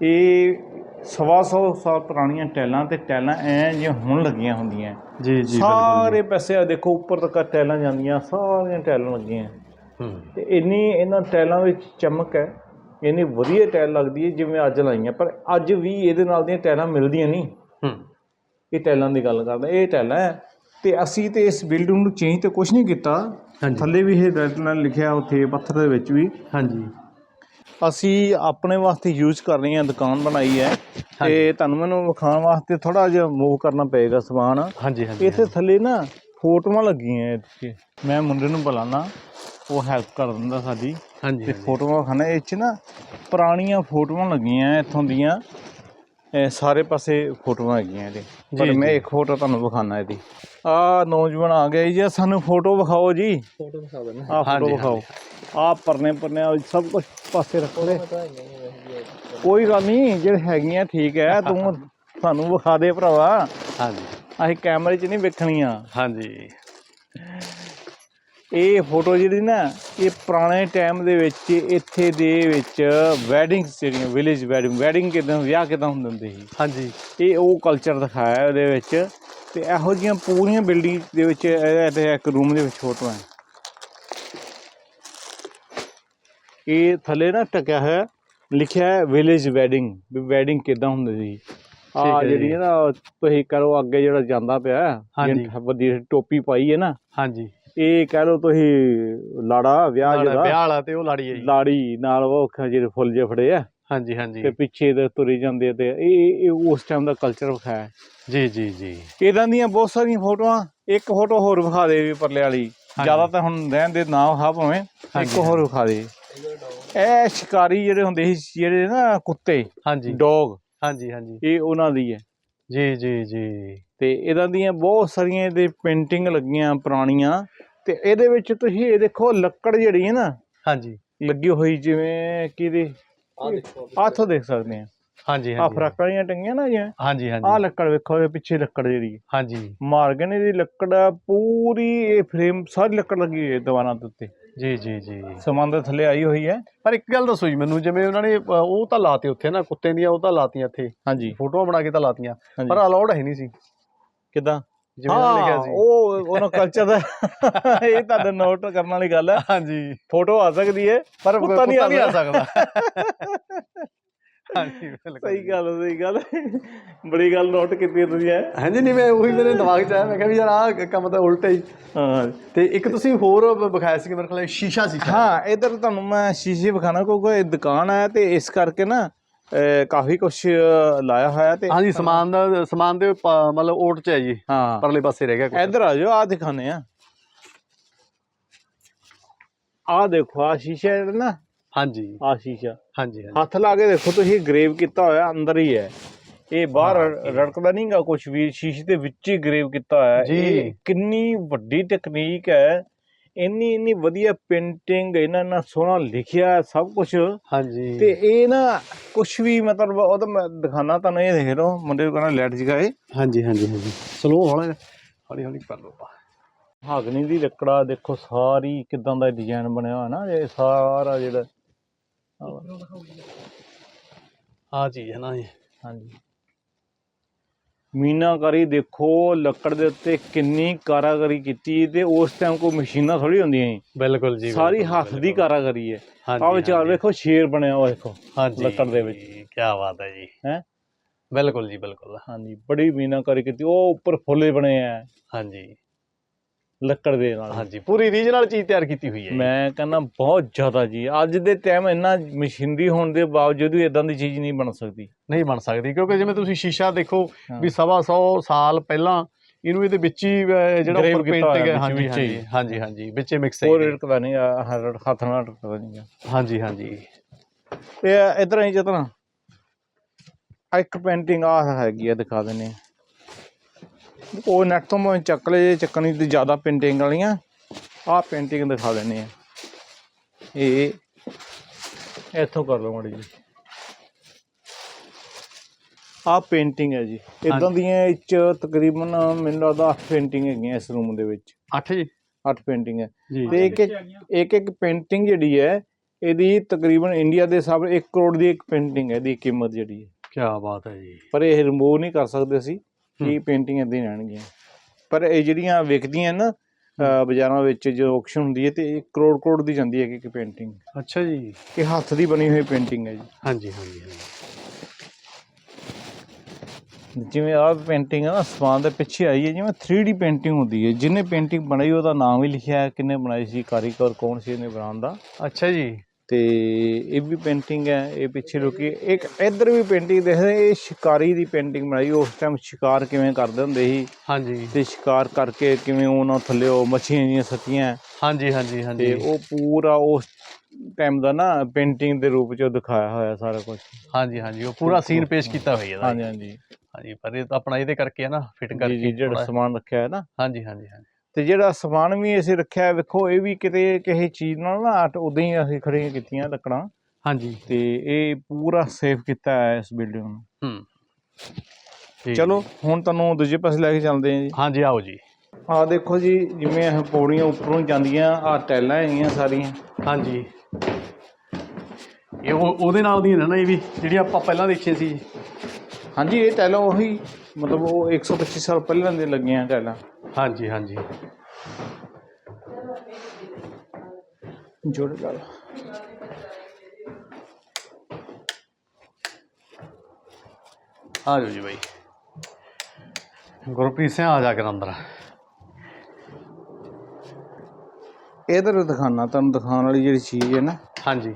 ਇਹ ਸਵਾ ਸੌ ਸਾਲ ਪੁਰਾਣੀਆਂ ਟਾਈਲਾਂ ਤੇ ਟਾਈਲਾਂ ਐ ਜਿਵੇਂ ਹੁਣ ਲੱਗੀਆਂ ਹੁੰਦੀਆਂ। ਜੀ ਜੀ ਸਾਰੇ ਪਾਸੇ ਆ ਦੇਖੋ ਉੱਪਰ ਤੱਕ ਟਾਈਲਾਂ ਜਾਂਦੀਆਂ ਸਾਰੀਆਂ ਟਾਈਲਾਂ ਲੱਗੀਆਂ। ਹੂੰ। ਤੇ ਇੰਨੀ ਇਹਨਾਂ ਟਾਈਲਾਂ ਵਿੱਚ ਚਮਕ ਹੈ ਇੰਨੀ ਵਧੀਆ ਟਾਈਲ ਲੱਗਦੀ ਹੈ ਜਿਵੇਂ ਅੱਜ ਲਾਈਆਂ ਪਰ ਅੱਜ ਵੀ ਇਹਦੇ ਨਾਲ ਦੀਆਂ ਟਾਈਲਾਂ ਮਿਲਦੀਆਂ ਨਹੀਂ। ਹੂੰ। ਇਹ ਟਾਈਲਾਂ ਦੀ ਗੱਲ ਕਰਦਾ ਇਹ ਟਾਈਲਾਂ ਹੈ ਤੇ ਅਸੀਂ ਤੇ ਇਸ ਬਿਲਡਿੰਗ ਨੂੰ ਚੇਂਜ ਤੇ ਕੁਝ ਨਹੀਂ ਕੀਤਾ। ਹਾਂਜੀ। ਥੱਲੇ ਵੀ ਇਹ ਰੈਡ ਨਾਲ ਲਿਖਿਆ ਉੱਥੇ ਪੱਥਰ ਦੇ ਵਿੱਚ ਵੀ। ਹਾਂਜੀ। ਅਸੀਂ ਆਪਣੇ ਵਾਸਤੇ ਯੂਜ਼ ਕਰ ਰਹੇ ਹਾਂ ਦੁਕਾਨ ਬਣਾਈ ਹੈ। ਤੇ ਤੁਹਾਨੂੰ ਮੈਨੂੰ ਵਿਖਾਉਣ ਵਾਸਤੇ ਥੋੜਾ ਜਿਹਾ ਮੂਵ ਕਰਨਾ ਪਏਗਾ ਸਮਾਨ। ਹਾਂਜੀ ਹਾਂਜੀ ਇੱਥੇ ਥੱਲੇ ਨਾ ਫੋਟੋਆਂ ਲੱਗੀਆਂ ਇੱਥੇ। ਮੈਂ ਮੁੰਡੇ ਨੂੰ ਬੁਲਾਣਾ ਉਹ ਹੈਲਪ ਕਰ ਦਿੰਦਾ ਸਾਡੀ। ਹਾਂਜੀ ਤੇ ਫੋਟੋਆਂ ਖਾਣਾ ਇਹ ਚ ਨਾ ਪੁਰਾਣੀਆਂ ਫੋਟੋਆਂ ਲੱਗੀਆਂ ਇੱਥੋਂ ਦੀਆਂ। ਸਾਰੇ ਪਾਸੇ ਫੋਟੋਆਂ ਹੈਗੀਆਂ ਇਹਦੇ। ਪਰ ਮੈਂ। ਇੱਕ ਫੋਟੋ ਤੁਹਾਨੂੰ ਵਿਖਾਣਾ ਇਹਦੀ। ਆ ਨੌਜਵਾਨ ਆ ਗਏ ਜੀ ਸਾਨੂੰ ਫੋਟੋ ਵਿਖਾਓ ਜੀ। ਫੋਟੋ ਦਿਖਾ ਦੇਣਾ ਆ ਫੋਟੋ ਹਾਂਜੀ, ਵਿਖਾਓ। ਆ ਪਰਨੇ ਪਰਨੇ ਸਭ ਕੁਝ ਪਾਸੇ ਰੱਖੋ ਲੈ। ਕੋਈ ਗੱਲ ਨਹੀਂ ਜਿਹੜੇ ਹੈਗੀਆਂ ਠੀਕ ਹੈ ਤੂੰ ਸਾਨੂੰ ਵਿਖਾ ਦੇ ਭਰਾਵਾ। ਹਾਂਜੀ। ਅਸੀਂ ਕੈਮਰੇ 'ਚ ਨਹੀਂ ਵੇਖਣੀਆਂ। ਹਾਂਜੀ। ਇਹ ਫੋਟੋ ਜਿਹੜੀ ਨਾ ਇਹ ਪੁਰਾਣੇ ਟਾਈਮ ਦੇ ਵਿੱਚ ਇੱਥੇ ਦੇ ਵਿੱਚ ਵੈਡਿੰਗਸ ਜਿਹੜੀਆਂ ਵਿਲੇਜ ਵੈਡਿੰਗ ਵੈਡਿੰਗ ਕਿਦਾਂ ਵਿਆਹ ਕਿਦਾਂ ਹੁੰਦੇ ਹੁੰਦੇ ਸੀ? ਹਾਂਜੀ। ਇਹ ਉਹ ਕਲਚਰ ਦਿਖਾਇਆ ਉਹਦੇ ਵਿੱਚ ਤੇ ਇਹੋ ਜਿਹੀਆਂ ਪੂਰੀਆਂ ਬਿਲਡਿੰਗ ਦੇ ਵਿੱਚ ਇਹ ਤੇ ਇੱਕ ਰੂਮ ਦੇ ਵਿੱਚ ਫੋਟੋਆਂ ਇਹ ਥੱਲੇ ਨਾ ਟਕਿਆ ਹੋਇਆ ਲਿਖਿਆ ਹੈ ਵਿਲੇਜ ਵੈਡਿੰਗ ਵੀ ਵੈਡਿੰਗ ਕਿਦਾਂ ਹੁੰਦੀ ਸੀ? ਆ ਜਿਹੜੀ। ਹੈ ਨਾ ਤੁਸੀਂ ਕਰੋ ਅੱਗੇ ਜਿਹੜਾ ਜਾਂਦਾ ਪਿਆ ਹਾਂਜੀ। ਵੱਡੀ ਟੋਪੀ ਪਾਈ ਹੈ ਨਾ ਹਾਂਜੀ। ਇਹ ਕਹਿ ਲਓ ਤੁਸੀਂ ਲਾੜਾ ਵਿਆਹ ਜਿਹੜਾ ਵਿਆਹ ਵਾਲਾ ਤੇ ਉਹ ਲਾੜੀ ਹੈ ਜੀ। ਲਾੜੀ ਨਾਲ ਉਹ ਖ- ਜਿਹੜੇ ਫੁੱਲ ਜੇ ਫੜੇ ਆ। ਹਾਂਜੀ ਹਾਂਜੀ। ਤੇ ਪਿੱਛੇ ਦੇ ਤੁਰੀ ਜਾਂਦੇ ਤੇ ਇਹ ਇਹ ਉਸ ਟਾਈਮ ਦਾ ਕਲਚਰ ਵਿਖਾਇਆ। ਹੈ। ਜੀ ਜੀ ਜੀ। ਇਦਾਂ ਦੀਆਂ ਬਹੁਤ ਸਾਰੀਆਂ ਫੋਟੋਆਂ ਇੱਕ ਫੋਟੋ ਹੋਰ ਵਿਖਾ ਦੇ ਵੀ ਪਰਲੇ ਵਾਲੀ। ਜ਼ਿਆਦਾ ਤਾਂ ਹੁਣ ਰਹਿਣ ਦੇ ਨਾ ਵਿਖਾ ਭਾਵੇਂ ਇੱਕ ਹੋਰ ਵਿਖਾ ਦੇ। ਇਹ ਸ਼ਿਕਾਰੀ ਜਿਹੜੇ ਹੁੰਦੇ ਸੀ ਜਿਹੜੇ ਨਾ ਕੁੱਤੇ ਹਾਂਜੀ। ਡੌਗ ਹਾਂਜੀ ਹਾਂਜੀ। ਇਹ ਉਹਨਾਂ ਦੀ ਹੈ। ਜੀ ਜੀ ਜੀ। ਤੇ ਇਹਨਾਂ ਦੀਆਂ ਬਹੁਤ ਸਾਰੀਆਂ ਇਹਦੇ ਪੇਂਟਿੰਗ ਲੱਗੀਆਂ ਪੁਰਾਣੀਆਂ ਤੇ ਇਹਦੇ ਵਿੱਚ ਤੁਸੀਂ ਇਹ ਦੇਖੋ ਲੱਕੜ ਜਿਹੜੀ ਹੈ ਨਾ ਹਾਂਜੀ। ਲੱਗੀ ਹੋਈ ਜਿਵੇਂ ਕਿਹਦੇ? ਆਥੋਂ ਦੇਖ। ਸਕਦੇ ਆ ਹਾਂਜੀ ਆ ਹਾਂਜੀ। ਫਰਾਕਾਂ ਜਿਹੀਆਂ ਟੰਗੀਆਂ ਨਾ ਜਿਵੇਂ ਹਾਂਜੀ ਆ ਹਾਂਜੀ ਲੱਕੜ ਵੇਖੋ ਇਹਦੇ ਪਿੱਛੇ ਲੱਕੜ ਜਿਹੜੀ ਹੈ। ਹਾਂਜੀ। ਮਾਰ ਗਏ ਨੇ ਦੀ ਲੱਕੜ ਆ, ਪੂਰੀ ਇਹ ਫਰੇਮ ਸਾਰੀ ਲੱਕੜ ਲੱਗੀ ਹੋਈ ਹੈ ਦੀਵਾਰਾਂ ਦੇ ਉੱਤੇ। ਜੀ ਜੀ ਜੀ। ਸਮਾਨ ਦੇ ਥੱਲੇ ਆਈ ਹੋਈ ਹੈ। ਪਰ ਇੱਕ ਗੱਲ ਦੱਸੋ ਜੀ ਮੈਨੂੰ ਜਿਵੇਂ ਉਹਨਾਂ ਨੇ ਉਹ ਤਾਂ ਲਾਤੇ ਉੱਥੇ ਨਾ ਕੁੱਤੇ ਦੀਆਂ ਉਹ ਤਾਂ ਲਾਤੀਆਂ ਇੱਥੇ। ਹਾਂਜੀ। ਫੋਟੋਆਂ ਬਣਾ ਕੇ ਤਾਂ ਲਾਤੀਆਂ ਪਰ ਅਲਾਉਡ ਹੈ ਨਹੀਂ ਸੀ। ਕਿਦਾਂ? ਜਿਵੇਂ ਉਹਨਾਂ ਲਿਖਿਆ ਸੀ। ਉਹ ਉਹਨਾਂ ਕਲਚਰ ਦਾ ਇਹ ਤੁਹਾਡਾ ਨੋਟ ਕਰਨ ਵਾਲੀ ਗੱਲ ਹੈ ਹਾਂਜੀ। ਫੋਟੋ ਆ ਸਕਦੀ ਹੈ ਪਰ ਕੁੱਤਾ ਨਹੀਂ ਆ ਆ ਸਕਦਾ। ਹਾਂਜੀ ਬਿਲਕੁਲ ਸਹੀ ਗੱਲ ਸਹੀ ਗੱਲ। ਬੜੀ ਗੱਲ ਨੋਟ ਕੀਤੀ ਤੁਸੀਂ ਹੈ ਹਾਂਜੀ ਨਹੀਂ ਮੈਂ ਉਹੀ ਮੇਰੇ ਦਿਮਾਗ 'ਚ ਆਇਆ ਮੈਂ ਕਿਹਾ ਵੀ ਯਾਰ ਆਹ ਕੰਮ ਤਾਂ ਉਲਟਾ ਹੀ। ਹਾਂ। ਤੇ ਇੱਕ ਤੁਸੀਂ ਹੋਰ ਵਿਖਾਇਆ ਸੀ ਮੇਰੇ ਖਿਆਲ ਸ਼ੀਸ਼ਾ ਸੀ। ਹਾਂ ਇਧਰ ਤੁਹਾਨੂੰ ਮੈਂ ਸ਼ੀਸ਼ੇ ਵਿਖਾਣਾ ਕਿਉਂਕਿ ਇਹ ਦੁਕਾਨ ਹੈ ਤੇ ਇਸ ਕਰਕੇ ਨਾ ਕਾਫੀ ਕੁਝ ਲਾਇਆ ਹੋਇਆ ਤੇ ਹਾਂਜੀ ਸਮਾਨ ਦਾ ਸਮਾਨ ਦੇ ਮਤਲਬ ਓਟ 'ਚ ਹੈ ਜੀ। ਹਾਂ। ਪਰਲੇ ਪਾਸੇ ਰਹਿ ਗਿਆ। ਇਧਰ ਆ ਜਾਓ ਆ ਦਿਖਾਣੇ ਆ। ਆ ਦੇਖੋ ਆ ਸ਼ੀਸ਼ਾ ਜਿਹੜਾ ਨਾ। ਹਾਂਜੀ। ਆ ਸ਼ੀਸ਼ਾ। ਹਾਂਜੀ ਹੱਥ ਲਾ ਕੇ ਦੇਖੋ ਤੁਸੀਂ ਗਰੇਵ ਕੀਤਾ ਹੋਇਆ ਅੰਦਰ ਹੀ ਹੈ। ਇਹ ਬਾਹਰ ਰੜਕਦਾ ਨਹੀਂਗਾ ਕੁਝ ਵੀ ਸ਼ੀਸ਼ੇ ਦੇ ਵਿੱਚ ਹੀ ਗਰੇਵ ਕੀਤਾ ਹੋਇਆ। ਹੈ। ਜੀ। ਇਹ ਕਿੰਨੀ ਵੱਡੀ ਟੈਕਨੀਕ ਹੈ। ਇੰਨੀ ਇੰਨੀ ਵਧੀਆ ਪੇਂਟਿੰਗ ਇਹਨਾਂ ਨਾਲ ਸੋਹਣਾ ਲਿਖਿਆ ਸਭ ਕੁਝ ਹਾਂਜੀ। ਤੇ ਇਹ ਨਾ ਕੁਝ ਵੀ ਮਤਲਬ ਉਹ ਤਾਂ ਮੈਂ ਦਿਖਾਣਾ ਤੁਹਾਨੂੰ ਇਹ ਦੇਖ ਲਓ ਮੁੰਡੇ ਨੂੰ ਕਹਿੰਦਾ ਲੈਟ ਜਗਾਏ ਹਾਂਜੀ ਹਾਂਜੀ ਹਾਂਜੀ। ਸਲੋ ਹੌਲੀ ਹੌਲੀ ਹੌਲੀ ਕਰ ਲਓ। ਹਾਗਨੀ ਦੀ ਲੱਕੜਾ ਦੇਖੋ ਸਾਰੀ ਕਿਦਾਂ ਦਾ ਡਿਜ਼ਾਈਨ ਬਣਿਆ ਹੋਇਆ ਨਾ ਇਹ ਸਾਰਾ ਜਿਹੜਾ। ਆ ਚੀਜ਼ ਹੈ ਨਾ ਜੀ ਹਾਂਜੀ। ਮੀਨਾਕਾਰੀ ਦੇਖੋ ਲੱਕੜ ਦੇ ਉੱਤੇ ਕਿੰਨੀ ਕਾਰਾਗਰੀ ਕੀਤੀ ਤੇ ਉਸ ਟਾਈਮ ਕੋਈ ਮਸ਼ੀਨਾਂ ਥੋੜੀ ਹੁੰਦੀਆਂ ਸੀ ਬਿਲਕੁਲ ਜੀ ਸਾਰੀ ਹੱਥ ਦੀ। ਕਾਰਾਗਰੀ ਹੈ ਆ ਵਿਚਾਰ। ਵੇਖੋ ਸ਼ੇਰ ਬਣਿਆ ਹੋਇਆ ਦੇਖੋ ਹਾਂਜੀ ਲੱਕੜ ਦੇ ਵਿੱਚ। ਕੀ ਬਾਤ ਹੈ ਜੀ ਹੈਂ? ਬਿਲਕੁਲ ਜੀ ਬਿਲਕੁਲ ਹਾਂਜੀ ਬੜੀ ਮੀਨਾਕਾਰੀ ਕੀਤੀ ਉਹ ਉੱਪਰ ਫੁੱਲੇ ਬਣੇ ਆ ਹਾਂਜੀ ਲੱਕੜ ਦੇ ਨਾਲ ਹਾਂਜੀ ਪੂਰੀ ਰੀਜਨਲ ਚੀਜ਼ ਤਿਆਰ ਕੀਤੀ ਹੋਈ ਹੈ। ਮੈਂ ਕਹਿੰਦਾ ਬਹੁਤ ਜ਼ਿਆਦਾ ਜੀ ਅੱਜ ਦੇ ਟਾਈਮ ਇੰਨਾ ਮਸ਼ੀਨਰੀ ਹੋਣ ਦੇ ਬਾਵਜੂਦ ਵੀ ਇਦਾਂ ਦੀ ਚੀਜ਼ ਨਹੀਂ ਬਣ ਸਕਦੀ ਨਹੀਂ ਬਣ ਸਕਦੀ ਕਿਉਂਕਿ ਜਿਵੇਂ ਤੁਸੀਂ ਸ਼ੀਸ਼ਾ ਦੇਖੋ। ਵੀ ਸਵਾ ਸੌ ਸਾਲ ਪਹਿਲਾਂ ਇਹਨੂੰ ਇਹਦੇ ਵਿੱਚ ਹੀ ਜਿਹੜਾ ਉੱਪਰ ਪੇਂਟਿੰਗ ਹੈ ਹਾਂਜੀ। ਹਾਂਜੀ ਹਾਂਜੀ ਹਾਂਜੀ ਵਿੱਚੇ ਮਿਕਸ ਹੈ ਹੋਰ। ਰੜਕਦਾ ਨਹੀਂ ਹੱਥ ਨਾਲ ਰੜਕਦਾ ਨਹੀਂ। ਹਾਂਜੀ ਹਾਂਜੀ ਇਹ ਇਧਰ ਹੀ ਜਤਨਾ ਇੱਕ ਪੇਂਟਿੰਗ ਆ ਹੈਗੀ ਆ ਦਿਖਾ ਦਿੰਨੇ ਆ ਉਹ ਨੈਟ ਤੋਂ ਮੈਂ ਚੱਕ ਲਏ ਚੱਕਣੀ ਤੇ ਜ਼ਿਆਦਾ ਪੇਂਟਿੰਗ ਵਾਲੀਆਂ। ਆਹ ਪੇਂਟਿੰਗ ਦਿਖਾ ਦਿੰਨੇ ਆ। ਇਹ ਇੱਥੋਂ ਕਰ ਲਓ ਮਾੜੀ ਜੀ ਆਹ ਪੇਂਟਿੰਗ ਹੈ ਜੀ। ਇਦਾਂ ਦੀਆਂ ਇਹ 'ਚ ਤਕਰੀਬਨ ਮੈਨੂੰ ਲੱਗਦਾ 8 ਪੇਂਟਿੰਗ ਹੈਗੀਆਂ ਇਸ ਰੂਮ ਦੇ ਵਿੱਚ। 8 ਜੀ? 8 ਪੇਂਟਿੰਗ ਹੈ। ਤੇ ਇੱਕ ਇੱਕ ਇੱਕ ਪੇਂਟਿੰਗ ਜਿਹੜੀ ਹੈ ਇਹਦੀ ਤਕਰੀਬਨ ਇੰਡੀਆ ਦੇ ਹਿਸਾਬ ਨਾਲ 1 ਕਰੋੜ ਦੀ ਇੱਕ ਪੇਂਟਿੰਗ ਹੈ ਇਹਦੀ ਕੀਮਤ ਜਿਹੜੀ ਹੈ। ਕੀ ਬਾਤ ਹੈ ਜੀ। ਪਰ ਇਹ ਰਿਮੂਵ ਨਹੀਂ ਕਰ ਸਕਦੇ ਹੂੰ। ਇਹ ਪੇਂਟਿੰਗ ਇਦਾਂ ਹੀ ਰਹਿਣਗੀਆਂ। ਪਰ ਇਹ ਜਿਹੜੀਆਂ ਵਿਕਦੀਆਂ ਨਾ ਬਾਜ਼ਾਰਾਂ ਵਿੱਚ ਜੋ ਆਕਸ਼ਨ ਹੁੰਦੀ ਹੈ ਤੇ 1 ਕਰੋੜ ਕਰੋੜ ਦੀ ਜਾਂਦੀ ਹੈ ਕਿ ਪੇਂਟਿੰਗ ਅੱਛਾ ਜੀ। ਇਹ ਹੱਥ ਦੀ ਬਣੀ ਹੋਈ ਪੇਂਟਿੰਗ ਹੈ ਜੀ। ਹਾਂਜੀ ਹਾਂਜੀ ਹਾਂਜੀ। ਜਿਵੇਂ ਆਹ ਪੇਂਟਿੰਗ ਹੈ ਨਾ ਸਮਾਨ ਦੇ ਪਿੱਛੇ ਆਈ ਹੈ ਜਿਵੇਂ 3D ਪੇਂਟਿੰਗ ਹੁੰਦੀ ਹੈ। ਜਿਹਨੇ ਪੇਂਟਿੰਗ ਬਣਾਈ ਉਹਦਾ ਨਾਮ ਵੀ ਲਿਖਿਆ ਹੈ ਕਿੰਨੇ ਬਣਾਈ ਸੀ ਕਾਰੀਗਰ ਕੌਣ ਸੀ ਇਹਨੇ ਬਣਾਉਣ ਦਾ। ਅੱਛਾ ਜੀ। ਤੇ ਇਹ ਵੀ ਪੇਂਟਿੰਗ ਹੈ ਇਹ ਪਿੱਛੇ ਲੋਕੀ ਇੱਕ ਇੱਧਰ ਵੀ ਪੇਂਟਿੰਗ ਦੇਖਦੇ ਇਹ ਸ਼ਿਕਾਰੀ ਦੀ ਪੇਂਟਿੰਗ ਬਣਾਈ। ਉਸ ਟਾਈਮ ਸ਼ਿਕਾਰ ਕਿਵੇਂ ਕਰਦੇ ਹੁੰਦੇ ਸੀ? ਹਾਂਜੀ। ਤੇ ਸ਼ਿਕਾਰ ਕਰਕੇ ਕਿਵੇਂ ਉਹਨਾਂ ਥੱਲੇ ਉਹ ਮੱਛੀਆਂ ਜੀਆਂ ਸੱਤੀਆਂ ਹਾਂਜੀ ਹਾਂਜੀ ਤੇ ਹਾਂਜੀ ਉਹ ਪੂਰਾ ਉਸ ਟਾਈਮ ਦਾ ਨਾ ਪੇਂਟਿੰਗ ਦੇ ਰੂਪ ਚ ਦਿਖਾਇਆ ਹੋਇਆ ਸਾਰਾ ਕੁਝ ਹਾਂਜੀ ਹਾਂਜੀ ਉਹ ਪੂਰਾ ਸੀਨ ਪੇਸ਼ ਕੀਤਾ ਹੋਇਆ ਇਹਦਾ। ਹਾਂਜੀ ਹਾਂਜੀ। ਹਾਂਜੀ ਪਰ ਇਹ ਤਾਂ ਆਪਣਾ ਇਹਦੇ ਕਰਕੇ ਹੈ ਨਾ ਫਿੱਟ ਕਰਕੇ ਜਿਹੜਾ ਸਮਾਨ ਰੱਖਿਆ ਹੈ ਨਾ। ਹਾਂਜੀ ਹਾਂਜੀ ਹਾਂਜੀ। ਤੇ ਜਿਹੜਾ ਸਮਾਨ ਵੀ ਅਸੀਂ ਰੱਖਿਆ ਵੇਖੋ ਇਹ ਵੀ ਕਿਤੇ ਕਿਸੇ ਚੀਜ਼ ਨਾਲ ਨਾ ਅਟ ਉਦਾਂ ਹੀ ਅਸੀਂ ਖੜੀਆਂ ਕੀਤੀਆਂ ਲੱਕੜਾਂ। ਹਾਂਜੀ। ਤੇ ਇਹ ਪੂਰਾ ਸੇਫ ਕੀਤਾ ਹੈ ਇਸ ਬਿਲਡਿੰਗ ਨੂੰ। ਹੂੰ। ਚਲੋ ਹੁਣ ਤੁਹਾਨੂੰ ਦੂਜੇ ਪਾਸੇ ਲੈ ਕੇ ਚੱਲਦੇ ਹਾਂ ਜੀ। ਹਾਂਜੀ ਆਓ ਜੀ। ਆਹ ਦੇਖੋ ਜੀ ਜਿਵੇਂ ਇਹ ਪੌੜੀਆਂ ਉੱਪਰੋਂ ਜਾਂਦੀਆਂ ਆ ਟੈਲਾਂ ਹੈਗੀਆਂ ਸਾਰੀਆਂ। ਹਾਂਜੀ। ਇਹ ਉਹ- ਉਹਦੇ ਨਾਲ ਦੀਆਂ ਨੇ ਨਾ ਇਹ ਵੀ ਜਿਹੜੀ ਆਪਾਂ ਪਹਿਲਾਂ ਦੇਖੀਆਂ ਸੀ। ਹਾਂਜੀ ਇਹ ਟੈਲਾਂ ਉਹੀ ਮਤਲਬ ਉਹ 125 ਸਾਲ ਪਹਿਲਾਂ ਦੇ ਲੱਗੀਆਂ ਟੈਲਾਂ ਹਾਂਜੀ ਹਾਂਜੀ। ਜੋੜ ਗੱਲ ਆ ਜਾਓ ਜੀ ਬਾਈ। ਗੁਰਪ੍ਰੀਤ ਸਿੰਘ ਆ ਜਾ ਕੇ ਅੰਦਰ। ਇਧਰ ਦਿਖਾਣਾ ਤੁਹਾਨੂੰ ਦਿਖਾਉਣ ਵਾਲੀ ਜਿਹੜੀ ਚੀਜ਼ ਹੈ ਨਾ। ਹਾਂਜੀ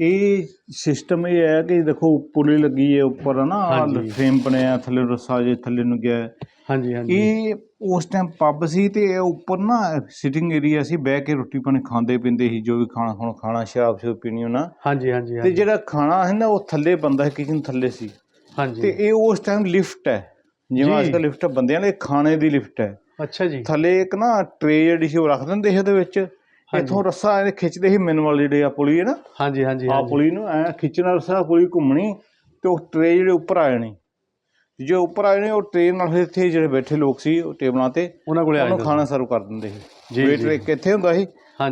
ਇਹ ਸਿਸਟਮ ਇਹ ਹੈ ਕਿ ਦੇਖੋ ਪੁਲੀ ਲੱਗੀ ਹੈ ਉੱਪਰ ਨਾ ਹਾਂਜੀ। ਫਰੇਮ ਬਣਿਆ ਥੱਲੇ ਰੱਸਾ ਜੇ ਥੱਲੇ ਨੂੰ ਗਿਆ ਹੈ। ਹਾਂਜੀ ਹਾਂਜੀ। ਇਹ ਉਸ ਟਾਈਮ ਪੱਬ ਸੀ ਤੇ ਇਹ ਉੱਪਰ ਨਾ ਸਿਟਿੰਗ ਏਰੀਆ ਸੀ ਬਹਿ ਕੇ ਰੋਟੀ ਪਾਣੀ ਖਾਂਦੇ ਪੀਂਦੇ ਸੀ ਜੋ ਵੀ ਖਾਣਾ ਹੁਣ ਖਾਣਾ ਸ਼ਰਾਬ ਸ਼ੁਬ ਪੀਣੀ ਹੋਣਾ। ਹਾਂਜੀ ਹਾਂਜੀ ਤੇ ਹਾਂਜੀ। ਜਿਹੜਾ ਖਾਣਾ ਹੈ ਨਾ ਉਹ ਥੱਲੇ ਬੰਦਾ ਕਿਚਨ ਥੱਲੇ ਸੀ। ਤੇ ਹਾਂਜੀ ਇਹ ਉਸ ਟਾਈਮ ਲਿਫਟ ਹੈ। ਜਿਵੇਂ ਜੀ। ਅੱਜ ਕੱਲ੍ਹ ਲਿਫਟ ਬੰਦਿਆਂ ਨੇ ਖਾਣੇ ਦੀ ਲਿਫਟ ਹੈ। ਅੱਛਾ ਜੀ। ਥੱਲੇ ਇੱਕ ਨਾ ਟ੍ਰੇ ਜਿਹੜੀ ਸੀ ਉਹ ਰੱਖ ਦਿੰਦੇ ਸੀ ਉਹਦੇ ਵਿੱਚ। ਇੱਥੋਂ ਰੱਸਾ ਇਹ ਖਿੱਚਦੇ ਸੀ ਮੈਨੂਅਲ ਜਿਹੜੇ ਆ ਪੁਲੀ ਹੈ ਨਾ? ਹਾਂਜੀ ਹਾਂਜੀ ਆ ਪੁਲੀ ਨੂੰ ਐ ਖਿੱਚਣਾ ਰੱਸਾ ਪੁਲੀ ਘੁੰਮਣੀ ਤੇ ਉਹ ਟ੍ਰੇ ਜਿਹੜੇ ਉੱਪਰ ਆ ਜਾਣੀ। ਜੇ ਉੱਪਰ ਆ ਜਾਣੇ ਉਹ ਟ੍ਰੇ ਨਾਲ ਇੱਥੇ ਜਿਹੜੇ ਬੈਠੇ ਲੋਕ ਸੀ ਉਹ ਟੇਬਲਾਂ ਤੇ ਉਹਨਾਂ ਕੋਲੇ ਆ ਖਾਣਾ ਸਰਵ ਕਰ ਦਿੰਦੇ ਸੀ। ਜੀ, ਵੇਟਰ। ਇੱਕ ਇੱਥੇ ਹੁੰਦਾ ਸੀ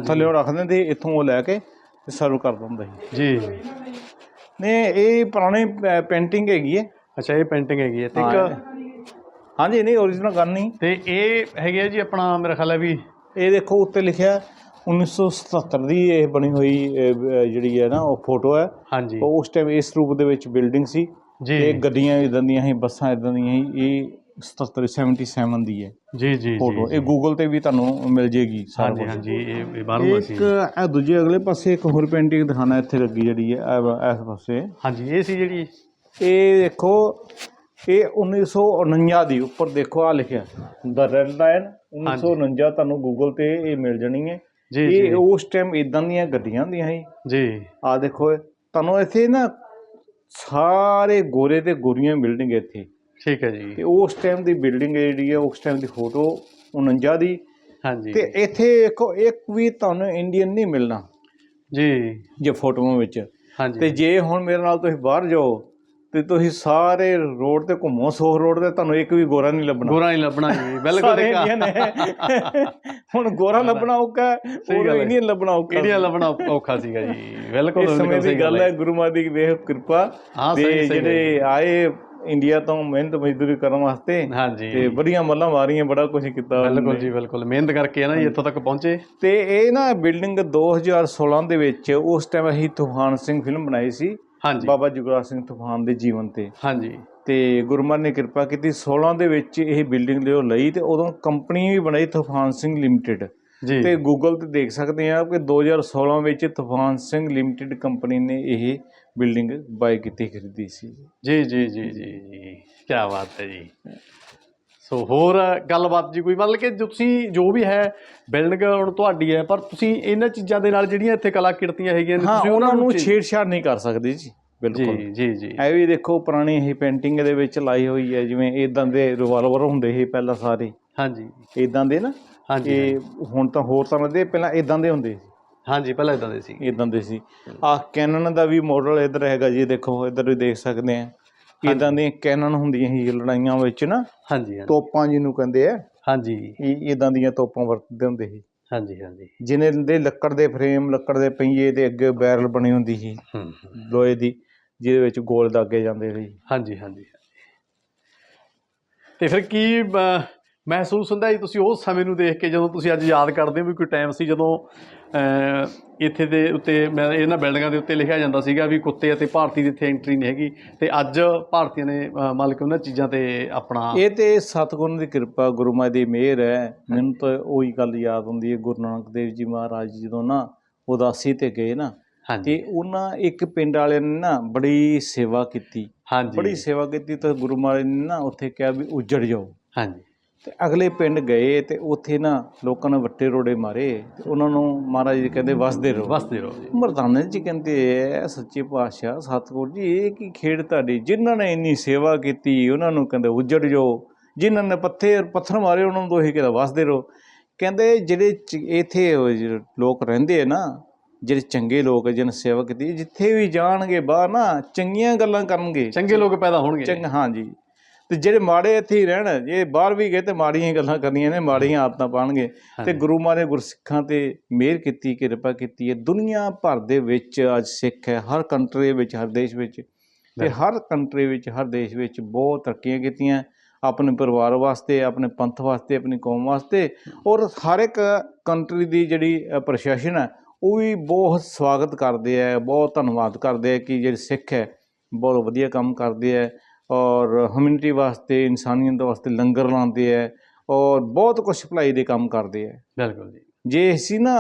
ਥੱਲੇ ਉਹ ਰੱਖ ਦਿੰਦੇ ਇੱਥੋਂ ਉਹ ਲੈ ਕੇ ਤੇ ਸਰਵ ਕਰ ਦਿੰਦਾ ਸੀ। ਜੀ। ਨੇ ਇਹ ਪੁਰਾਣੀ ਪੇਂਟਿੰਗ ਹੈਗੀ ਹੈ। ਅੱਛਾ ਇਹ ਪੇਂਟਿੰਗ ਹੈਗੀ ਹੈ ਤੇ ਹਾਂ, ਇੱਕ ਹਾਂਜੀ ਨਹੀਂ ਓਰੀਜਨਲ ਗੱਲ ਨਹੀਂ। ਤੇ ਇਹ ਹੈਗੀ ਹੈ ਜੀ ਆਪਣਾ ਮੇਰਾ ਖਿਆਲ ਹੈ ਵੀ ਇਹ ਦੇਖੋ ਉੱਤੇ ਲਿਖਿਆ 1977 ਦੀ ਇਹ ਬਣੀ ਹੋਈ ਇਹ, ਜਿਹੜੀ ਹੈ ਨਾ ਉਹ ਫੋਟੋ ਹੈ। ਹਾਂਜੀ। ਉਹ ਉਸ ਟਾਈਮ ਇਸ ਰੂਪ ਦੇ ਵਿੱਚ ਬਿਲਡਿੰਗ ਸੀ। ਜੀ। ਤੇ ਗੱਡੀਆਂ ਇਦਾਂ ਦੀਆਂ ਸੀ ਬੱਸਾਂ ਇਦਾਂ ਦੀਆਂ ਸੀ ਇਹ 77 77 ਦੀ ਹੈ। ਜੀ ਜੀ ਫੋਟੋ ਇਹ ਗੂਗਲ ਤੇ ਵੀ ਤੁਹਾਨੂੰ ਮਿਲ ਜੇਗੀ ਸਾਰਾ ਹਾਂਜੀ ਕੁਛ। ਹਾਂਜੀ ਇਹ ਇਹ ਬਾਹਰੋਂ ਇੱਕ ਅਸੀਂ ਇਹ ਦੂਜੇ ਅਗਲੇ ਪਾਸੇ ਇੱਕ ਹੋਰ ਪੇਂਟਿੰਗ ਦਿਖਾਣਾ ਇੱਥੇ ਲੱਗੀ ਜਿਹੜੀ ਹੈ ਇਸ ਪਾਸੇ। ਹਾਂਜੀ ਇਹ ਸੀ ਜਿਹੜੀ ਇਹ ਦੇਖੋ ਇਹ 1949 ਦੀ ਉੱਪਰ ਦੇਖੋ ਆ ਲਿਖਿਆ। ਦ ਰੈਡ ਲਾਈਨ 1949 ਤੁਹਾਨੂੰ ਗੂਗਲ ਤੇ ਇਹ ਮਿਲ ਜਾਣੀ ਹੈ। ਜੀ ਜੀ। ਇਹ ਉਸ ਟਾਈਮ ਇਦਾਂ ਦੀਆਂ ਗੱਡੀਆਂ ਹੁੰਦੀਆਂ ਸੀ। ਜੀ। ਆ ਦੇਖੋ ਤੁਹਾਨੂੰ ਇੱਥੇ ਨਾ ਸਾਰੇ ਗੋਰੇ ਤੇ ਗੋਰੀਆਂ ਬਿਲਡਿੰਗ ਇੱਥੇ। ਠੀਕ ਹੈ ਜੀ। ਤੇ ਉਸ ਟਾਈਮ ਦੀ ਬਿਲਡਿੰਗ ਜਿਹੜੀ ਹੈ ਉਸ ਟਾਈਮ ਦੀ ਫੋਟੋ 49 ਦੀ। ਹਾਂਜੀ। ਤੇ ਇੱਥੇ ਦੇਖੋ ਇੱਕ ਵੀ ਤੁਹਾਨੂੰ ਇੰਡੀਅਨ ਨਹੀਂ ਮਿਲਣਾ। ਜੀ। ਜੇ ਫੋਟੋਆਂ ਵਿੱਚ। ਤੇ ਹਾਂਜੀ ਜੇ ਹੁਣ ਮੇਰੇ ਨਾਲ ਤੁਸੀਂ ਬਾਹਰ ਜਾਓ ਤੇ ਤੁਸੀਂ ਸਾਰੇ ਰੋਡ ਤੇ ਘੁੰਮੋ ਸੋਹ ਰੋਡ ਤੇ ਤੁਹਾਨੂੰ ਇੱਕ ਵੀ ਗੋਰਾ ਨਹੀਂ ਲੱਭਣਾ। ਗੋਰਾ ਹੀ ਲੱਭਣਾ ਜੀ ਬਿਲਕੁਲ ਇੰਡੀਅਨ ਹੈ ਹੁਣ ਗੋਰਾ ਲੱਭਣਾ ਔਖਾ ਉਹ। ਇੰਡੀਅਨ ਲੱਭਣਾ ਔਖਾ ਇੰਡੀਆ ਲੱਭਣਾ ਔਖਾ ਸੀਗਾ ਜੀ। ਬਿਲਕੁਲ ਇਸ ਸਮੇਂ ਦੀ ਗੱਲ ਹੈ। ਗੁਰੂ ਮਹਾਰਾਜ ਦੀ ਵੇਖ ਕਿਰਪਾ ਹਾਂ ਤੇ ਸਹੀ ਸਹੀ ਜਿਹੜੇ ਆਏ ਇੰਡੀਆ ਤੋਂ ਮਿਹਨਤ ਮਜ਼ਦੂਰੀ ਕਰਨ ਵਾਸਤੇ ਹਾਂਜੀ। ਤੇ ਬੜੀਆਂ ਮੱਲਾਂ ਮਾਰੀਆਂ ਬੜਾ ਕੁਝ ਕੀਤਾ ਬਿਲਕੁਲ। ਜੀ ਬਿਲਕੁਲ। ਮਿਹਨਤ ਕਰਕੇ ਨਾ ਇੱਥੋਂ ਤੱਕ ਪਹੁੰਚੇ। ਤੇ ਇਹ ਨਾ ਬਿਲਡਿੰਗ 2016 ਦੇ ਵਿੱਚ ਉਸ ਟਾਈਮ ਅਸੀਂ ਤੂਫਾਨ ਸਿੰਘ ਫਿਲਮ ਬਣਾਈ ਸੀ। ਹਾਂਜੀ। ਬਾਬਾ ਜੁਗਰਾਜ ਸਿੰਘ ਤੂਫਾਨ ਦੇ ਜੀਵਨ ਤੇ। ਹਾਂਜੀ। ਤੇ ਗੁਰਮਨ ਨੇ ਕਿਰਪਾ ਕੀਤੀ 16 ਦੇ ਵਿੱਚ ਇਹ ਬਿਲਡਿੰਗ ਲਿਓ ਲਈ ਤੇ ਉਦੋਂ ਕੰਪਨੀ ਵੀ ਬਣਾਈ ਤੂਫਾਨ ਸਿੰਘ ਲਿਮਟਿਡ ਜੀ। ਤੇ ਗੂਗਲ ਤੇ ਦੇਖ ਸਕਦੇ ਆ ਕਿ 2016 ਵਿੱਚ ਤੂਫਾਨ ਸਿੰਘ ਲਿਮਟਿਡ ਕੰਪਨੀ ਨੇ ਇਹ ਬਿਲਡਿੰਗ ਬਾਈ ਕੀਤੀ ਖਰੀਦੀ ਸੀ। ਜੀ ਜੀ ਜੀ ਜੀ ਜੀ। ਕੀ ਬਾਤ ਹੈ ਜੀ। ਸੋ ਹੋਰ ਗੱਲਬਾਤ ਜੀ ਕੋਈ? ਮਤਲਬ ਕਿ ਤੁਸੀਂ ਜੋ ਵੀ ਹੈ ਬਿਲਡਿੰਗ ਹੁਣ ਤੁਹਾਡੀ ਹੈ ਪਰ ਤੁਸੀਂ ਇਹਨਾਂ ਚੀਜ਼ਾਂ ਦੇ ਨਾਲ ਜਿਹੜੀਆਂ ਇੱਥੇ ਕਲਾ ਕਿਰਤੀਆਂ ਹੈਗੀਆਂ ਨੇ ਤੁਸੀਂ ਉਹਨਾਂ ਨੂੰ ਛੇੜਛਾੜ ਨਹੀਂ ਕਰ ਸਕਦੇ ਜੀ ਬਿਲਕੁਲ। ਜੀ ਜੀ ਜੀ। ਇਹ ਵੀ ਦੇਖੋ ਪੁਰਾਣੀ ਇਹ ਪੇਂਟਿੰਗ ਦੇ ਵਿੱਚ ਲਾਈ ਹੋਈ ਹੈ ਜਿਵੇਂ ਇਦਾਂ ਦੇ ਰਿਵਾਲਵਰ ਹੁੰਦੇ ਸੀ ਪਹਿਲਾਂ ਸਾਰੇ। ਹਾਂਜੀ। ਇਦਾਂ ਦੇ ਨਾ? ਹਾਂਜੀ ਇਹ ਹੁਣ ਤਾਂ ਹੋਰ ਤਰ੍ਹਾਂ ਦੇ ਪਹਿਲਾਂ ਇਦਾਂ ਦੇ ਹੁੰਦੇ ਸੀ। ਹਾਂਜੀ ਪਹਿਲਾਂ ਇਦਾਂ ਦੇ ਸੀ। ਇਦਾਂ ਦੇ ਸੀ। ਆਹ ਕੈਨਨ ਦਾ ਵੀ ਮਾਡਲ ਇੱਧਰ ਹੈਗਾ ਜੀ ਦੇਖੋ ਇੱਧਰ ਵੀ ਦੇਖ ਸਕਦੇ ਆ। ਇਦਾਂ ਦੀਆਂ ਕੈਨਨ ਹੁੰਦੀਆਂ ਸੀ ਲੜਾਈਆਂ ਵਿੱਚ ਨਾ? ਹਾਂਜੀ ਹਾਂਜੀ। ਤੋਪਾਂ ਜਿਹਨੂੰ ਕਹਿੰਦੇ ਆ। ਹਾਂਜੀ। ਇਹ ਇਦਾਂ ਦੀਆਂ ਤੋਪਾਂ ਵਰਤਦੇ ਹੁੰਦੇ ਸੀ। ਹਾਂਜੀ ਹਾਂਜੀ। ਜਿਨੇ ਦੇ ਲੱਕੜ ਦੇ ਫਰੇਮ ਲੱਕੜ ਦੇ ਪਹੀਏ ਤੇ ਅੱਗੇ ਬੈਰਲ ਬਣੀ ਹੁੰਦੀ ਸੀ। ਲੋਹੇ ਦੀ ਜਿਹਦੇ ਵਿੱਚ ਗੋਲ ਦਾਗੇ ਜਾਂਦੇ ਸੀ। ਹਾਂਜੀ ਹਾਂਜੀ। ਤੇ ਫਿਰ ਕੀ ਮਹਿਸੂਸ ਹੁੰਦਾ ਜੀ ਤੁਸੀਂ ਉਸ ਸਮੇਂ ਨੂੰ ਦੇਖ ਕੇ ਜਦੋਂ ਤੁਸੀਂ ਅੱਜ ਯਾਦ ਕਰਦੇ ਹੋ ਵੀ ਕੋਈ ਟਾਈਮ ਸੀ ਜਦੋਂ ਇੱਥੇ ਦੇ ਉੱਤੇ ਮੈਂ ਇਹਨਾਂ ਬਿਲਡਿੰਗਾਂ ਦੇ ਉੱਤੇ ਲਿਖਿਆ ਜਾਂਦਾ ਸੀਗਾ ਵੀ ਕੁੱਤੇ ਅਤੇ ਭਾਰਤੀ ਦੀ ਇੱਥੇ ਐਂਟਰੀ ਨਹੀਂ ਹੈਗੀ ਤੇ ਅੱਜ ਭਾਰਤੀਆਂ ਨੇ ਅਹ, ਮੰਨ ਕੇ ਉਹਨਾਂ ਚੀਜ਼ਾਂ ਤੇ ਆਪਣਾ ਇਹ ਤੇ ਸਤਿਗੁਰਾਂ ਦੀ ਕਿਰਪਾ ਗੁਰੂ ਮਾਈ ਦੀ ਮਿਹਰ ਹੈ। ਮੈਨੂੰ ਤਾਂ ਉਹੀ ਗੱਲ ਯਾਦ ਹੁੰਦੀ ਹੈ ਗੁਰੂ ਨਾਨਕ ਦੇਵ ਜੀ ਮਹਾਰਾਜ ਜਦੋਂ ਨਾ ਉਦਾਸੀ ਤੇ ਗਏ ਨਾ ਤੇ ਉਹਨਾਂ ਇੱਕ ਪਿੰਡ ਵਾਲਿਆਂ ਨੇ ਨਾ ਬੜੀ ਸੇਵਾ ਕੀਤੀ। ਹਾਂਜੀ। ਬੜੀ ਸੇਵਾ ਕੀਤੀ ਤਾਂ ਗੁਰੂ ਮਹਾਰਾਜ ਨੇ ਨਾ ਉੱਥੇ ਕਿਹਾ ਵੀ ਉਜੜ ਜਾਓ। ਹਾਂਜੀ। ਤੇ ਅਗਲੇ ਪਿੰਡ ਗਏ ਤੇ ਉੱਥੇ ਨਾ ਲੋਕਾਂ ਨੇ ਵੱਟੇ ਰੋੜੇ ਮਾਰੇ ਤੇ ਉਹਨਾਂ ਨੂੰ ਮਹਾਰਾਜ ਜੀ ਕਹਿੰਦੇ ਵਸਦੇ ਰਹੋ। ਵਸਦੇ ਰਹੋ ਜੀ। ਮਰਦਾਨੇ ਜੀ ਕਹਿੰਦੇ ਐ ਸੱਚੇ ਪਾਤਸ਼ਾਹ ਸਤਿਗੁਰ ਜੀ ਇਹ ਕੀ ਖੇਡ ਤੁਹਾਡੀ? ਜਿਨ੍ਹਾਂ ਨੇ ਇੰਨੀ ਸੇਵਾ ਕੀਤੀ ਉਹਨਾਂ ਨੂੰ ਕਹਿੰਦੇ ਉਜੜ ਜਾਓ। ਜਿਨ੍ਹਾਂ ਨੇ ਪੱਥੇ ਪੱਥਰ ਮਾਰੇ ਉਹਨਾਂ ਨੂੰ ਦੋਹੀ ਕਹਿੰਦਾ ਵਸਦੇ ਰਹੋ। ਕਹਿੰਦੇ ਜਿਹੜੇ ਇੱਥੇ ਲੋਕ ਰਹਿੰਦੇ ਆ ਨਾ ਜਿਹੜੇ ਚੰਗੇ ਲੋਕ ਜਿਹਨ ਸੇਵਾ ਕੀਤੀ ਜਿੱਥੇ ਵੀ ਜਾਣਗੇ ਬਾਹਰ ਨਾ ਚੰਗੀਆਂ ਗੱਲਾਂ ਕਰਨਗੇ। ਚੰਗੇ ਲੋਕ ਪੈਦਾ ਹੋਣਗੇ। ਚੰਗ ਹਾਂਜੀ ਤੇ ਜਿਹੜੇ ਮਾੜੇ ਇੱਥੇ ਹੀ ਰਹਿਣ ਜੇ ਬਾਹਰ ਵੀ ਗਏ ਤੇ ਮਾੜੀਆਂ ਗੱਲਾਂ ਕਰਨੀਆਂ ਨੇ ਮਾੜੀਆਂ ਆਦਤਾਂ ਪਾਣਗੇ ਤੇ। ਗੁਰੂ ਮਹਾਰਾਜ ਨੇ ਗੁਰਸਿੱਖਾਂ ਤੇ ਮਿਹਰ ਕੀਤੀ ਕਿਰਪਾ ਕੀਤੀ ਹੈ ਦੁਨੀਆ ਭਰ ਦੇ ਵਿੱਚ ਅੱਜ ਸਿੱਖ ਹੈ ਹਰ ਕੰਟਰੀ ਵਿੱਚ ਹਰ ਦੇਸ਼ ਵਿੱਚ। ਤੇ ਹਰ ਕੰਟਰੀ ਵਿੱਚ ਹਰ ਦੇਸ਼ ਵਿੱਚ ਬਹੁਤ ਤਰੱਕੀਆਂ ਕੀਤੀਆਂ ਆਪਣੇ ਪਰਿਵਾਰ ਵਾਸਤੇ ਆਪਣੇ ਪੰਥ ਵਾਸਤੇ ਆਪਣੀ ਕੌਮ ਵਾਸਤੇ। ਔਰ ਹਰ ਇੱਕ ਕੰਟਰੀ ਦੀ ਜਿਹੜੀ ਪ੍ਰਸ਼ਾਸਨ ਹੈ ਉਹ ਵੀ ਬਹੁਤ ਸਵਾਗਤ ਕਰਦੇ ਆ ਬਹੁਤ ਧੰਨਵਾਦ ਕਰਦੇ ਆ ਕਿ ਜਿਹੜੇ ਸਿੱਖ ਹੈ ਬਹੁਤ ਵਧੀਆ ਕੰਮ ਕਰਦੇ ਆ ਔਰ ਹਮਿਊਨਿਟੀ ਵਾਸਤੇ ਇਨਸਾਨੀਅਤ ਵਾਸਤੇ ਲੰਗਰ ਲਾਉਂਦੇ ਆ ਔਰ ਬਹੁਤ ਕੁਝ ਭਲਾਈ ਦੇ ਕੰਮ ਕਰਦੇ ਆ ਬਿਲਕੁਲ ਜੀ। ਜੇ ਅਸੀਂ ਨਾ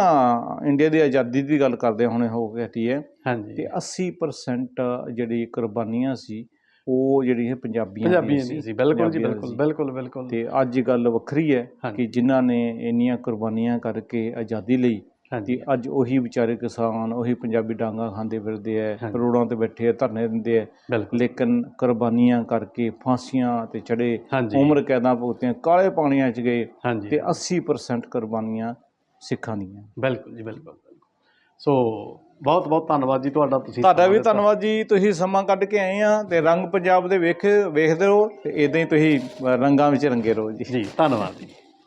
ਇੰਡੀਆ ਦੀ ਆਜ਼ਾਦੀ ਦੀ ਗੱਲ ਕਰਦੇ ਹੁਣੇ ਹੋ ਕੇ ਹਟੀ ਹੈ ਹਾਂਜੀ। ਤੇ 80% ਜਿਹੜੀ ਕੁਰਬਾਨੀਆਂ ਸੀ ਉਹ ਜਿਹੜੀਆਂ ਪੰਜਾਬੀਆਂ ਦੀ ਸੀ। ਬਿਲਕੁਲ ਜੀ ਬਿਲਕੁਲ। ਬਿਲਕੁਲ ਬਿਲਕੁਲ। ਤੇ ਅੱਜ ਗੱਲ ਵੱਖਰੀ ਹੈ। ਕਿ ਜਿਨ੍ਹਾਂ ਨੇ ਇੰਨੀਆਂ ਕੁਰਬਾਨੀਆਂ ਕਰਕੇ ਆਜ਼ਾਦੀ ਲਈ ਹਾਂਜੀ। ਅੱਜ ਉਹੀ ਵਿਚਾਰੇ ਕਿਸਾਨ ਉਹੀ ਪੰਜਾਬੀ ਡਾਂਗਾ ਖਾਂਦੇ ਫਿਰਦੇ ਐ ਹਾਂਜੀ। ਰੋਡਾਂ ਤੇ ਬੈਠੇ ਆ ਧਰਨੇ ਦਿੰਦੇ ਐ। ਬਿਲਕੁਲ। ਲੇਕਿਨ ਕੁਰਬਾਨੀਆਂ ਕਰਕੇ ਫਾਂਸੀਆਂ ਤੇ ਚੜੇ ਹਾਂਜੀ। ਉਮਰ ਕੈਦਾਂ ਭੁਗਤੀਆਂ ਕਾਲੇ ਪਾਣੀਆਂ 'ਚ ਗਏ ਹਾਂਜੀ। ਤੇ 80% ਕੁਰਬਾਨੀਆਂ ਸਿੱਖਾਂ ਦੀਆਂ। ਬਿਲਕੁਲ ਜੀ ਬਿਲਕੁਲ ਬਿਲਕੁਲ। ਸੋ ਬਹੁਤ ਬਹੁਤ ਧੰਨਵਾਦ ਜੀ ਤੁਹਾਡਾ ਤੁਸੀਂ ਤੁਹਾਡਾ ਵੀ। ਧੰਨਵਾਦ ਜੀ ਤੁਸੀਂ ਸਮਾਂ ਕੱਢ ਕੇ ਆਏ ਆ ਤੇ ਰੰਗ ਪੰਜਾਬ ਦੇ ਵੇਖ ਵੇਖਦੇ ਰਹੋ ਤੇ ਇਦਾਂ ਹੀ ਤੁਸੀਂ ਰੰਗਾਂ ਵਿੱਚ ਰੰਗੇ ਰਹੋ ਜੀ। ਜੀ ਧੰਨਵਾਦ ਜੀ।